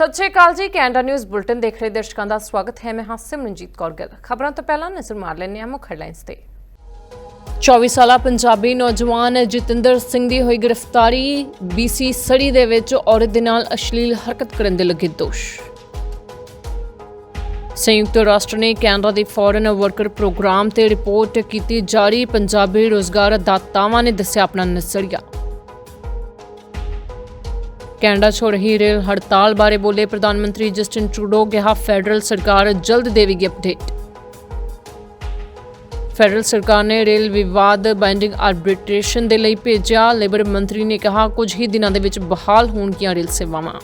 ਸਤਿ ਸ਼੍ਰੀ ਅਕਾਲ ਜੀ, Canada news bulletin ਦੇਖ ਰਹੇ ਦਰਸ਼ਕਾਂ ਦਾ ਸਵਾਗਤ ਹੈ। ਮੈਂ ਹਾਂ ਸਿਮਰਨਜੀਤ ਕੌਰ ਗਿੱਲ। ਖਬਰਾਂ ਤੋਂ ਪਹਿਲਾਂ ਨਜ਼ਰ ਮਾਰ ਲੈਂਦੇ ਹਾਂ ਮੁੱਖ ਹੈਡਲਾਈਨਸ ਤੇ। 24 ਸਾਲਾ ਪੰਜਾਬੀ ਨੌਜਵਾਨ ਜਤਿੰਦਰ ਸਿੰਘ ਦੀ ਹੋਈ ਗ੍ਰਿਫਤਾਰੀ BC ਸੜੀ ਦੇ ਵਿੱਚ ਔਰਤ ਦੇ ਨਾਲ ਅਸ਼ਲੀਲ ਹਰਕਤ ਕਰਨ ਦੇ ਲੱਗੇ ਦੋਸ਼। ਸੰਯੁਕਤ ਰਾਸ਼ਟਰ ਨੇ ਕੈਨੇਡਾ ਦੇ ਫੋਰਨ ਵਰਕਰ ਪ੍ਰੋਗਰਾਮ ਤੇ ਰਿਪੋਰਟ ਕੀਤੀ ਜਾਰੀ। ਪੰਜਾਬੀ ਰੋਜ਼ਗਾਰ ਦਾਤਾਵਾਂ ਨੇ ਦੱਸਿਆ ਆਪਣਾ ਨਜ਼ਰੀਆ। ਕੈਨੇਡਾ 'ਚ ਹੋ ਰਹੀ ਰੇਲ ਹੜਤਾਲ ਬਾਰੇ ਬੋਲੇ ਪ੍ਰਧਾਨ ਮੰਤਰੀ ਜਸਟਿਨ ਟਰੂਡੋ, ਕਿਹਾ ਫੈਡਰਲ ਸਰਕਾਰ ਜਲਦ ਦੇਵੇਗੀ ਅਪਡੇਟ। ਫੈਡਰਲ ਸਰਕਾਰ ਨੇ ਰੇਲ ਵਿਵਾਦ ਬਾਈਂਡਿੰਗ ਆਰਬਿਟ੍ਰੇਸ਼ਨ ਦੇ ਲਈ ਭੇਜਿਆ। ਲੇਬਰ ਮੰਤਰੀ ਨੇ ਕਿਹਾ, ਕੁਝ ਹੀ ਦਿਨਾਂ ਦੇ ਵਿੱਚ ਬਹਾਲ ਹੋਣਗੀਆਂ ਰੇਲ ਸੇਵਾਵਾਂ।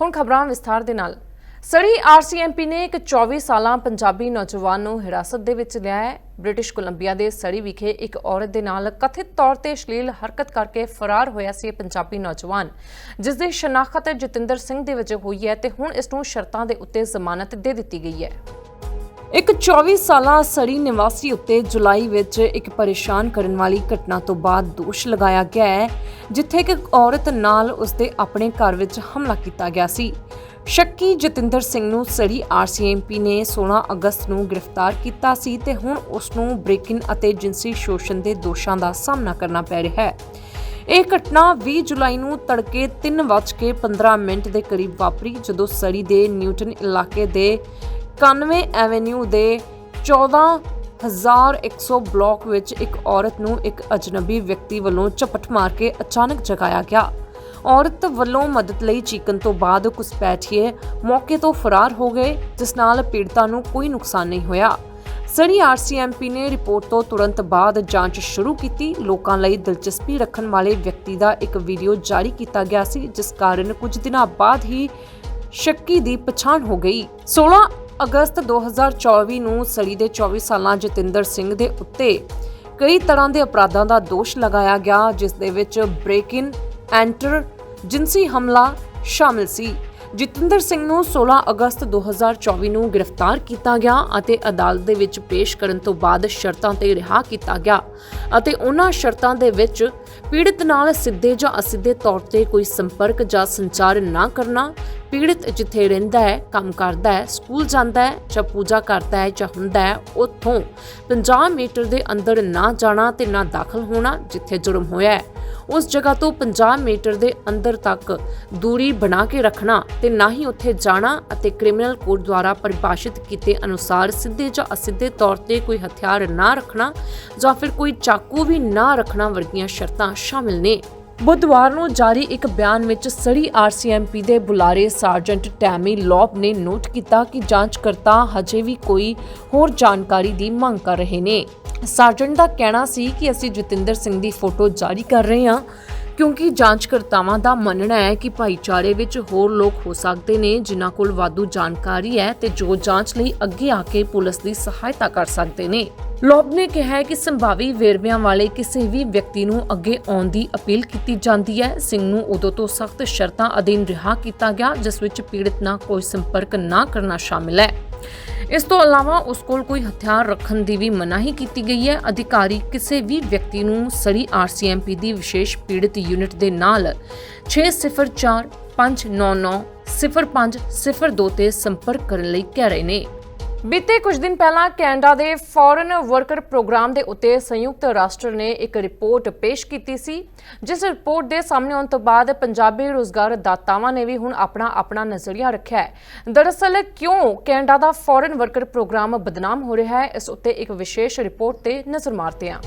ਹੁਣ ਖਬਰਾਂ ਵਿਸਥਾਰ ਦੇ ਨਾਲ। ਸੜੀ ਆਰਸੀਐਮਪੀ ਨੇ ਇੱਕ 24 ਸਾਲਾਂ ਪੰਜਾਬੀ ਨੌਜਵਾਨ ਨੂੰ ਹਿਰਾਸਤ ਦੇ ਵਿੱਚ ਲਿਆ ਹੈ। ਬ੍ਰਿਟਿਸ਼ ਕੋਲੰਬੀਆ ਦੇ ਸੜੀ ਵਿਖੇ ਇੱਕ ਔਰਤ ਦੇ ਨਾਲ ਕਥਿਤ ਤੌਰ ਤੇ ਅਸ਼ਲੀਲ ਹਰਕਤ ਕਰਕੇ ਫਰਾਰ ਹੋਇਆ ਸੀ ਪੰਜਾਬੀ ਨੌਜਵਾਨ, ਜਿਸ ਦੀ ਸ਼ਨਾਖਤ ਜਤਿੰਦਰ ਸਿੰਘ ਦੇ ਵਜੋਂ ਹੋਈ ਹੈ ਤੇ ਹੁਣ ਇਸ ਨੂੰ ਸ਼ਰਤਾਂ ਦੇ ਉੱਤੇ ਜ਼ਮਾਨਤ ਦੇ ਦਿੱਤੀ ਗਈ ਹੈ। ਇੱਕ 24 ਸਾਲਾ ਸੜੀ ਨਿਵਾਸੀ ਉੱਤੇ ਜੁਲਾਈ ਵਿੱਚ ਇੱਕ ਪਰੇਸ਼ਾਨ ਕਰਨ ਵਾਲੀ ਘਟਨਾ ਤੋਂ ਬਾਅਦ ਦੋਸ਼ ਲਗਾਇਆ ਗਿਆ ਹੈ, ਜਿੱਥੇ ਕਿ ਇੱਕ ਔਰਤ ਨਾਲ ਉਸਦੇ ਆਪਣੇ ਘਰ ਵਿੱਚ ਹਮਲਾ ਕੀਤਾ ਗਿਆ ਸੀ। ਸ਼ੱਕੀ ਜਤਿੰਦਰ ਸਿੰਘ ਨੂੰ ਸੜੀ ਆਰਸੀਐਮਪੀ ਨੇ 16 ਅਗਸਤ ਨੂੰ ਗ੍ਰਿਫਤਾਰ ਕੀਤਾ ਸੀ ਤੇ ਹੁਣ ਉਸ ਨੂੰ ਬ੍ਰੇਕਿੰਗ ਅਤੇ ਜਿੰਸੀ ਸ਼ੋਸ਼ਣ ਦੇ ਦੋਸ਼ਾਂ ਦਾ ਸਾਹਮਣਾ ਕਰਨਾ ਪੈ ਰਿਹਾ ਹੈ। ਇਹ ਘਟਨਾ 20 ਜੁਲਾਈ ਨੂੰ ਤੜਕੇ 3:15 ਮਿੰਟ ਦੇ ਕਰੀਬ ਵਾਪਰੀ, ਜਦੋਂ ਸੜੀ ਦੇ ਨਿਊਟਨ ਇਲਾਕੇ ਦੇ 91 ਐਵੇਨਿਊ ਦੇ 14100 ਬਲਾਕ ਵਿੱਚ ਇੱਕ ਔਰਤ ਨੂੰ ਇੱਕ ਅਜਨਬੀ ਵਿਅਕਤੀ ਵੱਲੋਂ ਝਪਟ ਮਾਰ ਕੇ ਅਚਾਨਕ ਜਗਾਇਆ ਗਿਆ। ਔਰਤ ਵੱਲੋਂ ਮਦਦ ਲਈ ਚੀਕਣ ਤੋਂ ਬਾਅਦ ਘੁਸਪੈਠੀਏ ਮੌਕੇ ਤੋਂ ਫਰਾਰ ਹੋ ਗਏ, ਜਿਸ ਨਾਲ ਪੀੜਤਾ ਨੂੰ ਕੋਈ ਨੁਕਸਾਨ ਨਹੀਂ ਹੋਇਆ। ਸੜੀ ਆਰਸੀਐਮਪੀ ਨੇ ਰਿਪੋਰਟ ਤੋਂ ਤੁਰੰਤ ਬਾਅਦ ਜਾਂਚ ਸ਼ੁਰੂ ਕੀਤੀ। ਲੋਕਾਂ ਲਈ ਦਿਲਚਸਪੀ ਰੱਖਣ ਵਾਲੇ ਵਿਅਕਤੀ ਦਾ ਇੱਕ ਵੀਡੀਓ ਜਾਰੀ ਕੀਤਾ ਗਿਆ ਸੀ, ਜਿਸ ਕਾਰਨ ਕੁਝ ਦਿਨਾਂ ਬਾਅਦ ਹੀ ਸ਼ੱਕੀ ਦੀ ਪਛਾਣ ਹੋ ਗਈ। 16 ਅਗਸਤ 2024 ਨੂੰ ਸੜੀ ਦੇ 24 ਸਾਲਾਂ ਜਤਿੰਦਰ ਸਿੰਘ ਦੇ ਉੱਤੇ ਕਈ ਤਰ੍ਹਾਂ ਦੇ ਅਪਰਾਧਾਂ ਦਾ ਦੋਸ਼ ਲਗਾਇਆ ਗਿਆ, ਜਿਸ ਦੇ ਵਿੱਚ ਬ੍ਰੇਕ ਇਨ ਐਂਟਰ ਜਿੰਸੀ ਹਮਲਾ ਸ਼ਾਮਿਲ ਸੀ। ਜਤਿੰਦਰ ਸਿੰਘ ਨੂੰ 16 ਅਗਸਤ 2024 ਨੂੰ ਗ੍ਰਿਫਤਾਰ ਕੀਤਾ ਗਿਆ ਅਤੇ ਅਦਾਲਤ ਦੇ ਵਿੱਚ ਪੇਸ਼ ਕਰਨ ਤੋਂ ਬਾਅਦ ਸ਼ਰਤਾਂ ਤੇ ਰਿਹਾ ਕੀਤਾ ਗਿਆ ਅਤੇ ਉਹਨਾਂ ਸ਼ਰਤਾਂ ਦੇ ਵਿੱਚ ਪੀੜਤ ਨਾਲ ਸਿੱਧੇ ਜਾਂ ਅਸਿੱਧੇ ਤੌਰ ਤੇ ਕੋਈ ਸੰਪਰਕ ਜਾਂ ਸੰਚਾਰ ਨਾ ਕਰਨਾ ਪੀੜਤ ਜਿੱਥੇ ਰਹਿੰਦਾ ਹੈ, ਕੰਮ ਕਰਦਾ ਹੈ, ਸਕੂਲ ਜਾਂਦਾ ਹੈ ਜਾਂ ਪੂਜਾ ਕਰਦਾ ਹੈ ਜਾਂ ਹੁੰਦਾ ਹੈ, ਉੱਥੋਂ 50 ਮੀਟਰ ਦੇ ਅੰਦਰ ਨਾ ਜਾਣਾ ਤੇ ਨਾ ਦਾਖਲ ਹੋਣਾ ਜਿੱਥੇ ਜੁਰਮ ਹੋਇਆ ਹੈ। ਉਸ ਜਗ੍ਹਾ ਤੋਂ 50 ਮੀਟਰ ਦੇ ਅੰਦਰ ਤੱਕ ਦੂਰੀ ਬਣਾ ਕੇ ਰੱਖਣਾ ਤੇ ਨਾ ਹੀ ਉੱਥੇ ਜਾਣਾ ਅਤੇ ਕ੍ਰਿਮੀਨਲ ਕੋਡ ਦੁਆਰਾ ਪਰਿਭਾਸ਼ਿਤ ਕੀਤੇ ਅਨੁਸਾਰ ਸਿੱਧੇ ਜਾਂ ਅਸਿੱਧੇ ਤੌਰ ਤੇ ਕੋਈ ਹਥਿਆਰ ਨਾ ਰੱਖਣਾ ਜਾਂ ਫਿਰ ਕੋਈ ਚਾਕੂ ਵੀ ਨਾ ਰੱਖਣਾ ਵਰਗੀਆਂ ਸ਼ਰਤਾਂ ਸ਼ਾਮਿਲ ਨੇ। ਬੁੱਧਵਾਰ ਨੂੰ ਜਾਰੀ ਇੱਕ ਬਿਆਨ ਵਿੱਚ ਸੜੀ ਆਰਸੀਐਮਪੀ ਦੇ ਬੁਲਾਰੇ ਸਾਰਜੈਂਟ ਟੈਮੀ ਲੌਬ ਨੇ ਨੋਟ ਕੀਤਾ ਕਿ ਜਾਂਚਕਰਤਾ ਹਜੇ ਵੀ ਕੋਈ ਹੋਰ ਜਾਣਕਾਰੀ ਦੀ ਮੰਗ ਕਰ ਰਹੇ ਨੇ। ਸਾਰਜੈਂਟ ਦਾ ਕਹਿਣਾ ਸੀ ਕਿ ਅਸੀਂ ਜਤਿੰਦਰ ਸਿੰਘ ਦੀ ਫੋਟੋ ਜਾਰੀ ਕਰ ਰਹੇ ਹਾਂ, ਕਿਉਂਕਿ ਜਾਂਚਕਰਤਾਵਾਂ ਦਾ ਮੰਨਣਾ ਹੈ ਕਿ ਭਾਈਚਾਰੇ ਵਿੱਚ ਹੋਰ ਲੋਕ ਹੋ ਸਕਦੇ ਨੇ, ਜਿਨ੍ਹਾਂ ਕੋਲ ਵਾਧੂ ਜਾਣਕਾਰੀ ਹੈ ਤੇ ਜੋ ਜਾਂਚ ਲਈ ਅੱਗੇ ਆ ਕੇ ਪੁਲਿਸ ਦੀ ਸਹਾਇਤਾ ਕਰ ਸਕਦੇ ਨੇ। ਲੋਬ ਨੇ ਕਿਹਾ ਕਿ ਸੰਭਾਵੀ ਵੇਰਵਿਆਂ ਵਾਲੇ ਕਿਸੇ ਵੀ ਵਿਅਕਤੀ ਨੂੰ ਅੱਗੇ ਆਉਣ ਦੀ ਅਪੀਲ ਕੀਤੀ ਜਾਂਦੀ ਹੈ। ਸਿੰਘ ਨੂੰ ਉਦੋਂ ਤੋਂ ਸਖਤ ਸ਼ਰਤਾਂ ਅਧੀਨ ਰਿਹਾ ਕੀਤਾ ਗਿਆ, ਜਿਸ ਵਿੱਚ ਪੀੜਤ ਨਾਲ ਕੋਈ ਸੰਪਰਕ ਨਾ ਕਰਨਾ ਸ਼ਾਮਿਲ ਹੈ। ਇਸ ਤੋਂ ਇਲਾਵਾ ਉਸ ਕੋਲ ਕੋਈ ਹਥਿਆਰ ਰੱਖਣ ਦੀ ਵੀ ਮਨਾਹੀ ਕੀਤੀ ਗਈ ਹੈ। ਅਧਿਕਾਰੀ ਕਿਸੇ ਵੀ ਵਿਅਕਤੀ ਨੂੰ ਸੜੀ ਆਰਸੀਐਮਪੀ ਦੀ ਵਿਸ਼ੇਸ਼ ਪੀੜਤ ਯੂਨਿਟ ਦੇ ਨਾਲ 604 599 0502 ਤੇ ਸੰਪਰਕ ਕਰਨ ਲਈ ਕਹਿ ਰਹੇ ਨੇ। ਬੀਤੇ ਕੁਝ ਦਿਨ ਪਹਿਲਾਂ ਕੈਨੇਡਾ ਦੇ ਫੋਰਨ ਵਰਕਰ ਪ੍ਰੋਗਰਾਮ ਦੇ ਉੱਤੇ ਸੰਯੁਕਤ ਰਾਸ਼ਟਰ ਨੇ ਇੱਕ ਰਿਪੋਰਟ ਪੇਸ਼ ਕੀਤੀ ਸੀ, ਜਿਸ ਰਿਪੋਰਟ ਦੇ ਸਾਹਮਣੇ ਆਉਣ ਤੋਂ ਬਾਅਦ ਪੰਜਾਬੀ ਰੋਜ਼ਗਾਰ ਦਾਤਾਵਾਂ ਨੇ ਵੀ ਹੁਣ ਆਪਣਾ ਆਪਣਾ ਨਜ਼ਰੀਆ ਰੱਖਿਆ ਹੈ। ਦਰਅਸਲ ਕਿਉਂ ਕੈਨੇਡਾ ਦਾ ਫੋਰਨ ਵਰਕਰ ਪ੍ਰੋਗਰਾਮ ਬਦਨਾਮ ਹੋ ਰਿਹਾ ਹੈ, ਇਸ ਉੱਤੇ ਇੱਕ ਵਿਸ਼ੇਸ਼ ਰਿਪੋਰਟ ਤੇ ਨਜ਼ਰ ਮਾਰਦੇ ਹਾਂ।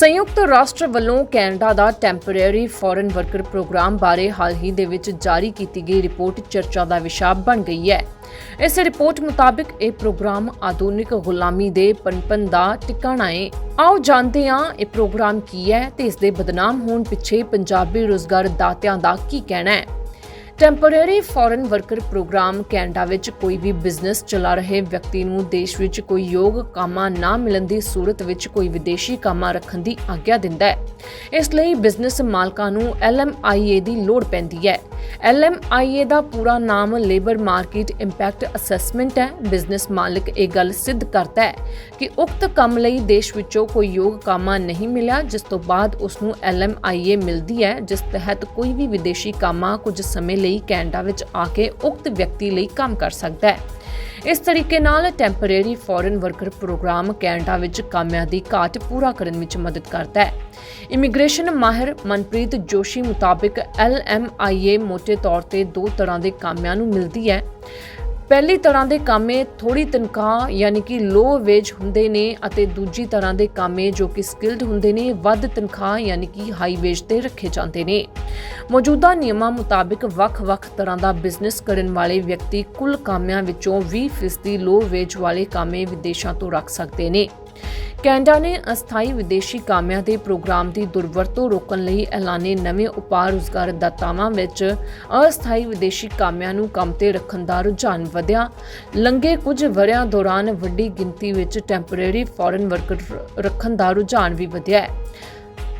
ਸੰਯੁਕਤ ਰਾਸ਼ਟਰ ਵੱਲੋਂ ਕੈਨੇਡਾ ਦਾ ਟੈਂਪਰੇਰੀ ਫੋਰਨ ਵਰਕਰ ਪ੍ਰੋਗਰਾਮ ਬਾਰੇ ਹਾਲ ਹੀ ਦੇ ਵਿੱਚ ਜਾਰੀ ਕੀਤੀ ਗਈ ਰਿਪੋਰਟ ਚਰਚਾ ਦਾ ਵਿਸ਼ਾ ਬਣ ਗਈ ਹੈ। ਇਸ ਰਿਪੋਰਟ ਮੁਤਾਬਕ ਇਹ ਪ੍ਰੋਗਰਾਮ ਆਧੁਨਿਕ ਗੁਲਾਮੀ ਦੇ ਪਨਪਨ ਦਾ ਟਿਕਾਣਾ ਹੈ। ਆਓ ਜਾਣਦੇ ਹਾਂ ਇਹ ਪ੍ਰੋਗਰਾਮ ਕੀ ਹੈ ਤੇ ਇਸ ਦੇ ਬਦਨਾਮ ਹੋਣ ਪਿੱਛੇ ਪੰਜਾਬੀ ਰੋਜ਼ਗਾਰ ਦਾਤਿਆਂ ਦਾ ਕੀ ਕਹਿਣਾ ਹੈ। Temporary foreign worker programme Canada ਵਿੱਚ ਕੋਈ ਵੀ ਬਿਜ਼ਨਸ ਚਲਾ ਰਹੇ ਵਿਅਕਤੀ ਨੂੰ ਦੇਸ਼ ਵਿੱਚ ਕੋਈ ਯੋਗ ਕਾਮਾ ਨਾ ਮਿਲਣ ਦੀ ਸੂਰਤ ਵਿੱਚ ਕੋਈ ਵਿਦੇਸ਼ੀ ਕਾਮਾ ਰੱਖਣ ਦੀ ਆਗਿਆ ਦਿੰਦਾ ਹੈ। ਇਸ ਲਈ ਬਿਜ਼ਨਸ ਮਾਲਕਾਂ ਨੂੰ ਐਲਐਮਆਈਏ ਦੀ ਲੋੜ ਪੈਂਦੀ ਹੈ। LMIA ਦਾ ਪੂਰਾ ਨਾਮ ਲੇਬਰ ਮਾਰਕੀਟ ਇੰਪੈਕਟ ਅਸੈਸਮੈਂਟ ਹੈ। ਬਿਜ਼ਨਸ ਮਾਲਕ ਇਹ ਗੱਲ ਸਿੱਧ ਕਰਦਾ ਹੈ ਕਿ ਉਕਤ ਕੰਮ ਲਈ ਦੇਸ਼ ਵਿੱਚੋਂ ਕੋਈ ਯੋਗ ਕਾਮਾ ਨਹੀਂ ਮਿਲਿਆ, ਜਿਸ ਤੋਂ ਬਾਅਦ ਉਸ ਨੂੰ LMIA ਮਿਲਦੀ ਹੈ, ਜਿਸ ਤਹਿਤ ਕੋਈ ਵੀ ਵਿਦੇਸ਼ੀ ਕਾਮਾ ਕੁਝ ਸਮੇਂ ਲਈ ਕੈਨੇਡਾ ਵਿੱਚ ਆ ਕੇ ਉਕਤ ਵਿਅਕਤੀ ਲਈ ਕੰਮ ਕਰ ਸਕਦਾ ਹੈ। ਇਸ ਤਰੀਕੇ ਨਾਲ temporary foreign worker programme Canada ਵਿੱਚ ਕਾਮਿਆਂ ਦੀ ਘਾਟ ਪੂਰਾ ਕਰਨ ਵਿੱਚ ਮਦਦ ਕਰਦਾ ਹੈ। ਇਮੀਗ੍ਰੇਸ਼ਨ ਮਾਹਿਰ ਮਨਪ੍ਰੀਤ ਜੋਸ਼ੀ ਮੁਤਾਬਕ LMIA ਮੋਟੇ ਤੌਰ ਤੇ ਦੋ ਤਰ੍ਹਾਂ ਦੇ ਕਾਮਿਆਂ ਨੂੰ ਮਿਲਦੀ ਹੈ। ਪਹਿਲੀ ਤਰ੍ਹਾਂ ਦੇ ਕਾਮੇ ਥੋੜੀ ਤਨਖਾਹ, ਯਾਨੀ ਕਿ ਲੋ ਵੇਜ ਹੁੰਦੇ ਨੇ ਅਤੇ ਦੂਜੀ ਤਰ੍ਹਾਂ ਦੇ ਕਾਮੇ ਜੋ ਕਿ ਸਕਿਲਡ ਹੁੰਦੇ ਨੇ, ਵੱਧ ਤਨਖਾਹ, ਯਾਨੀ ਕਿ ਹਾਈ ਵੇਜ ਤੇ ਰੱਖੇ ਜਾਂਦੇ ਨੇ। ਮੌਜੂਦਾ ਨਿਯਮਾਂ ਮੁਤਾਬਕ ਵੱਖ-ਵੱਖ ਤਰ੍ਹਾਂ ਦਾ ਬਿਜ਼ਨਸ ਕਰਨ ਵਾਲੇ ਵਿਅਕਤੀ ਕੁੱਲ ਕਾਮਿਆਂ ਵਿੱਚੋਂ 20% ਲੋ ਵੇਜ ਵਾਲੇ ਕਾਮੇ ਵਿਦੇਸ਼ਾਂ ਤੋਂ ਰੱਖ ਸਕਦੇ ਨੇ। ਕੈਨੇਡਾ ਨੇ ਅਸਥਾਈ ਵਿਦੇਸ਼ੀ ਕਾਮਿਆਂ ਦੇ ਪ੍ਰੋਗਰਾਮ ਦੀ ਦੁਰਵਰਤੋਂ ਰੋਕਣ ਲਈ ਐਲਾਨੇ ਨਵੇਂ ਉਪਾਅ ਰੁਜ਼ਗਾਰ ਦਾਤਾਵਾਂ ਵਿੱਚ ਅਸਥਾਈ ਵਿਦੇਸ਼ੀ ਕਾਮਿਆਂ ਨੂੰ ਕੰਮ ਤੇ ਰੱਖਣ ਦਾ ਰੁਝਾਨ ਵਧਿਆ। ਲੰਘੇ ਕੁਝ ਵਰਿਆਂ ਦੌਰਾਨ ਵੱਡੀ ਗਿਣਤੀ ਵਿੱਚ ਟੈਂਪਰੇਰੀ ਫੋਰਨ ਵਰਕਰ ਰੱਖਣ ਦਾ ਰੁਝਾਨ ਵੀ ਵਧਿਆ ਹੈ।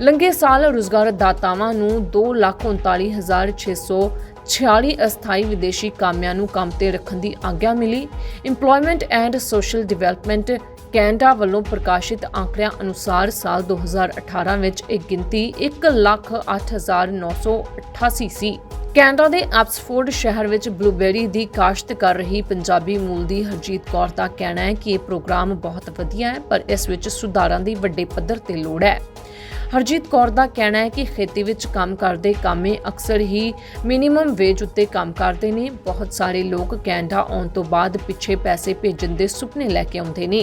ਲੰਘੇ ਸਾਲ ਰੁਜ਼ਗਾਰ ਦਾਤਾਵਾਂ ਨੂੰ 239646 ਅਸਥਾਈ ਵਿਦੇਸ਼ੀ ਕਾਮਿਆਂ ਨੂੰ ਕੰਮ ਤੇ ਰੱਖਣ ਦੀ ਆਗਿਆ ਮਿਲੀ। Employment and social development Canada ਵੱਲੋਂ ਪ੍ਰਕਾਸ਼ਿਤ ਆંકੜਿਆਂ ਅਨੁਸਾਰ ਸਾਲ 2018 ਵਿੱਚ ਇਹ ਗਿਣਤੀ 1,08,988 ਸੀ। ਕੈਨੇਡਾ ਦੇ ਐਪਸਫੋਰਡ ਸ਼ਹਿਰ ਵਿੱਚ ਬਲੂਬੇਰੀ ਦੀ ਕਾਸ਼ਤ ਕਰ ਰਹੀ ਪੰਜਾਬੀ ਮੂਲ ਦੀ ਹਰਜੀਤ ਕੌਰ ਦਾ ਕਹਿਣਾ ਹੈ ਕਿ ਇਹ ਪ੍ਰੋਗਰਾਮ ਬਹੁਤ ਵਧੀਆ ਹੈ ਪਰ ਇਸ ਵਿੱਚ ਸੁਧਾਰਾਂ ਦੀ ਵੱਡੇ ਪੱਧਰ ਤੇ ਲੋੜ ਹੈ। ਹਰਜੀਤ ਕੌਰ ਦਾ ਕਹਿਣਾ ਹੈ ਕਿ ਖੇਤੀ ਵਿੱਚ ਕੰਮ ਕਰਦੇ ਕਾਮੇ ਅਕਸਰ ਹੀ ਮਿਨੀਮਮ ਵੇਜ ਉੱਤੇ ਕੰਮ ਕਰਦੇ ਨੇ। ਬਹੁਤ ਸਾਰੇ ਲੋਕ ਕੈਨੇਡਾ ਆਉਣ ਤੋਂ ਬਾਅਦ ਪਿੱਛੇ ਪੈਸੇ ਭੇਜਣ ਦੇ ਸੁਪਨੇ ਲੈ ਕੇ ਆਉਂਦੇ ਨੇ।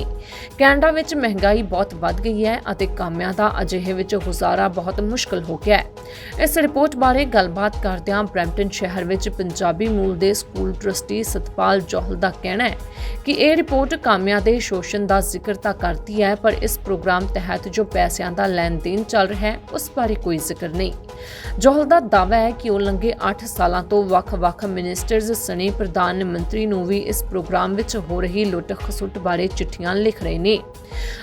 ਕੈਨੇਡਾ ਵਿੱਚ ਮਹਿੰਗਾਈ ਬਹੁਤ ਵੱਧ ਗਈ ਹੈ ਅਤੇ ਕਾਮਿਆਂ ਦਾ ਅਜਿਹੇ ਵਿੱਚ ਗੁਜ਼ਾਰਾ ਬਹੁਤ ਮੁਸ਼ਕਲ ਹੋ ਗਿਆ ਹੈ। ਇਸ ਰਿਪੋਰਟ ਬਾਰੇ ਗੱਲਬਾਤ ਕਰਦਿਆਂ ਬ੍ਰੈਂਪਟਨ ਸ਼ਹਿਰ ਵਿੱਚ ਪੰਜਾਬੀ ਮੂਲ ਦੇ ਸਕੂਲ ਟਰਸਟੀ ਸਤਪਾਲ ਜੋਹਲ ਦਾ ਕਹਿਣਾ ਹੈ ਕਿ ਇਹ ਰਿਪੋਰਟ ਕਾਮਿਆਂ ਦੇ ਸ਼ੋਸ਼ਣ ਦਾ ਜ਼ਿਕਰ ਤਾਂ ਕਰਦੀ ਹੈ, ਪਰ ਇਸ ਪ੍ਰੋਗਰਾਮ ਤਹਿਤ ਜੋ ਪੈਸਿਆਂ ਦਾ ਲੈਣ ਦੇਣ ਚੱਲ ਰਿਹਾ ਹੈ, ਉਸ ਬਾਰੇ ਕੋਈ ਜ਼ਿਕਰ ਨਹੀਂ। ਜੋਹਲ ਦਾ ਦਾਅਵਾ ਹੈ ਕਿ ਉਹ ਲੰਘੇ 8 ਸਾਲਾਂ ਤੋਂ ਵੱਖ-ਵੱਖ ਮਿਨਿਸਟਰਜ਼ ਸਣੇ ਪ੍ਰਧਾਨ ਮੰਤਰੀ ਨੂੰ ਵੀ ਇਸ ਪ੍ਰੋਗਰਾਮ ਵਿੱਚ ਹੋ ਰਹੀ ਲੁੱਟ ਖਸੁੱਟ ਬਾਰੇ ਚਿੱਠੀਆਂ ਲਿਖ ਰਹੇ ਨੇ।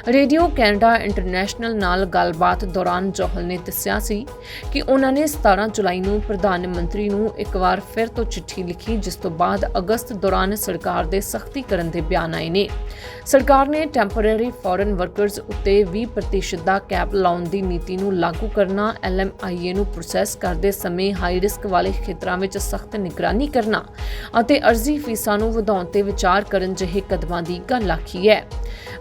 ਰੇਡੀਓ ਕੈਨੇਡਾ ਇੰਟਰਨੈਸ਼ਨਲ ਨਾਲ ਗੱਲਬਾਤ ਦੌਰਾਨ ਜੋਹਲ ਨੇ ਦੱਸਿਆ ਸੀ ਕਿ ਉਹਨਾਂ ਨੇ 17 ਜੁਲਾਈ ਨੂੰ ਪ੍ਰਧਾਨ ਮੰਤਰੀ ਨੂੰ ਇੱਕ ਵਾਰ ਫਿਰ ਤੋਂ ਚਿੱਠੀ ਲਿਖੀ, ਜਿਸ ਤੋਂ ਬਾਅਦ ਅਗਸਤ ਦੌਰਾਨ ਸਰਕਾਰ ਦੇ ਸਖਤੀ ਕਰਨ ਦੇ ਬਿਆਨ ਆਏ ਨੇ। ਸਰਕਾਰ ਨੇ ਟੈਂਪਰੇਰੀ ਫੋਰਨ ਵਰਕਰਜ਼ ਉੱਤੇ 20% ਦਾ ਕੈਪ ਲਾਉਣ ਦੀ ਨੀਤੀ ਨੂੰ ਲਾਗੂ ਕਰਨਾ ਐਲਐਮਆਈਏ ਨੂੰ ਪ੍ਰੋਸੈਸ ਕਰਦੇ ਸਮੇਂ ਹਾਈ ਰਿਸਕ ਵਾਲੇ ਖੇਤਰਾਂ ਵਿੱਚ ਸਖਤ ਨਿਗਰਾਨੀ ਕਰਨਾ ਅਤੇ ਅਰਜ਼ੀ ਫੀਸਾਂ ਨੂੰ ਵਧਾਉਣ ਤੇ ਵਿਚਾਰ ਕਰਨ ਜਿਹੇ ਕਦਮਾਂ ਦੀ ਗੱਲ ਆਖੀ ਹੈ।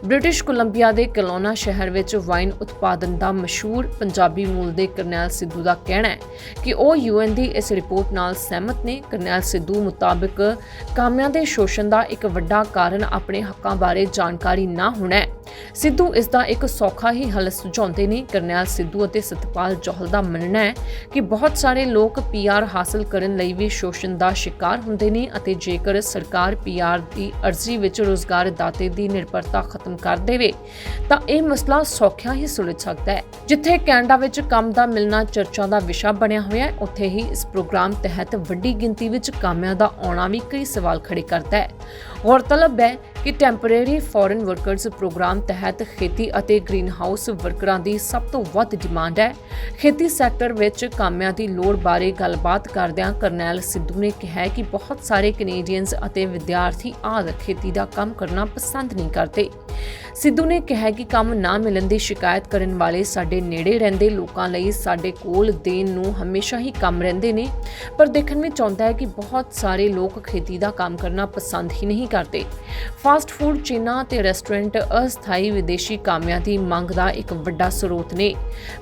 ਬ੍ਰਿਟਿਸ਼ ਕੋਲੰਬੀਆ ਦੇ ਕਲੋਨਾ ਸ਼ਹਿਰ ਵਿੱਚ ਵਾਈਨ ਉਤਪਾਦਨ ਦਾ ਮਸ਼ਹੂਰ ਪੰਜਾਬੀ ਮੂਲ ਦੇ ਕਰਨੈਲ ਸਿੱਧੂ ਦਾ ਕਹਿਣਾ ਹੈ ਕਿ ਉਹ ਯੂਐਨ ਦੀ ਇਸ ਰਿਪੋਰਟ ਨਾਲ ਸਹਿਮਤ ਨੇ। ਕਰਨੈਲ ਸਿੱਧੂ ਮੁਤਾਬਕ ਕਾਮਿਆਂ ਦੇ ਸ਼ੋਸ਼ਣ ਦਾ ਇੱਕ ਵੱਡਾ ਕਾਰਨ ਆਪਣੇ ਹੱਕਾਂ ਬਾਰੇ ਜਾਣਕਾਰੀ ਨਾ ਹੋਣਾ ਹੈ। ਸਿੱਧੂ ਇਸ ਦਾ ਇੱਕ ਸੌਖਾ ਹੀ ਹੱਲ ਸੁਝਾਉਂਦੇ ਨੇ। ਕਰਨੈਲ ਸਿੱਧੂ ਅਤੇ ਸਤਪਾਲ ਜੋਹਲ ਦਾ ਮੰਨਣਾ ਹੈ ਕਿ ਬਹੁਤ ਸਾਰੇ ਲੋਕ ਪੀਆਰ ਹਾਸਲ ਕਰਨ ਲਈ ਵੀ ਸ਼ੋਸ਼ਣ ਦਾ ਸ਼ਿਕਾਰ ਹੁੰਦੇ ਨੇ ਅਤੇ ਜੇਕਰ ਸਰਕਾਰ ਪੀਆਰ ਦੀ ਅਰਜ਼ੀ ਵਿੱਚ ਰੋਜ਼ਗਾਰ ਦਾਤੇ ਦੀ ਨਿਰਭਰਤਾ ਖਤਮ ਕਰ ਦੇਵੇ, ਤਾਂ ਇਹ ਮਸਲਾ ਸੌਖਿਆ ਹੀ ਸੁਲਝ ਸਕਦਾ ਹੈ। ਜਿੱਥੇ ਕੈਨੇਡਾ ਵਿੱਚ ਕੰਮ ਦਾ ਮਿਲਣਾ ਚਰਚਾ ਦਾ ਵਿਸ਼ਾ ਬਣਿਆ ਹੋਇਆ ਹੈ, ਉੱਥੇ ਹੀ ਇਸ ਪ੍ਰੋਗਰਾਮ ਤਹਿਤ ਵੱਡੀ ਗਿਣਤੀ ਵਿੱਚ ਕਾਮਿਆਂ ਦਾ ਆਉਣਾ ਵੀ ਕਈ ਸਵਾਲ ਖੜੇ ਕਰਦਾ ਹੈ। ਗੌਰਤਲਬ ਹੈ ਕਿ ਟੈਂਪਰੇਰੀ ਫੋਰਨ ਵਰਕਰਸ ਪ੍ਰੋਗਰਾਮ ਤਹਿਤ ਖੇਤੀ ਅਤੇ ਗ੍ਰੀਨ ਹਾਊਸ ਵਰਕਰਾਂ ਦੀ ਸਭ ਤੋਂ ਵੱਧ ਡਿਮਾਂਡ ਹੈ। ਖੇਤੀ ਸੈਕਟਰ ਵਿੱਚ ਕਾਮਿਆਂ ਦੀ ਲੋੜ ਬਾਰੇ ਗੱਲਬਾਤ ਕਰਦਿਆਂ ਕਰਨੈਲ ਸਿੱਧੂ ਨੇ ਕਿਹਾ ਕਿ ਬਹੁਤ ਸਾਰੇ ਕੈਨੇਡੀਅਨਸ ਅਤੇ ਵਿਦਿਆਰਥੀ ਆਦ ਖੇਤੀ ਦਾ ਕੰਮ ਕਰਨਾ ਪਸੰਦ ਨਹੀਂ ਕਰਦੇ। ਸਿੱਧੂ ਨੇ ਕਿਹਾ ਕਿ ਕੰਮ ਨਾ ਮਿਲਣ ਦੀ ਸ਼ਿਕਾਇਤ ਕਰਨ ਵਾਲੇ ਸਾਡੇ ਨੇੜੇ ਰਹਿੰਦੇ ਲੋਕਾਂ ਲਈ ਸਾਡੇ ਕੋਲ ਦੇਣ ਨੂੰ ਹਮੇਸ਼ਾ ਹੀ ਕੰਮ ਰਹਿੰਦੇ ਨੇ, ਪਰ ਦੇਖਣ ਵਿੱਚ ਆਉਂਦਾ ਹੈ ਕਿ ਬਹੁਤ ਸਾਰੇ ਲੋਕ ਖੇਤੀ ਦਾ ਕੰਮ ਕਰਨਾ ਪਸੰਦ ਹੀ ਨਹੀਂ ਕਰਦੇ। ਫਾਸਟ ਫੂਡ ਚੇਨਾਂ ਤੇ ਰੈਸਟੋਰੈਂਟ ਅਸਥਾਈ ਵਿਦੇਸ਼ੀ ਕਾਮਿਆਂ ਦੀ ਮੰਗ ਦਾ ਇੱਕ ਵੱਡਾ ਸਰੋਤ ਨੇ।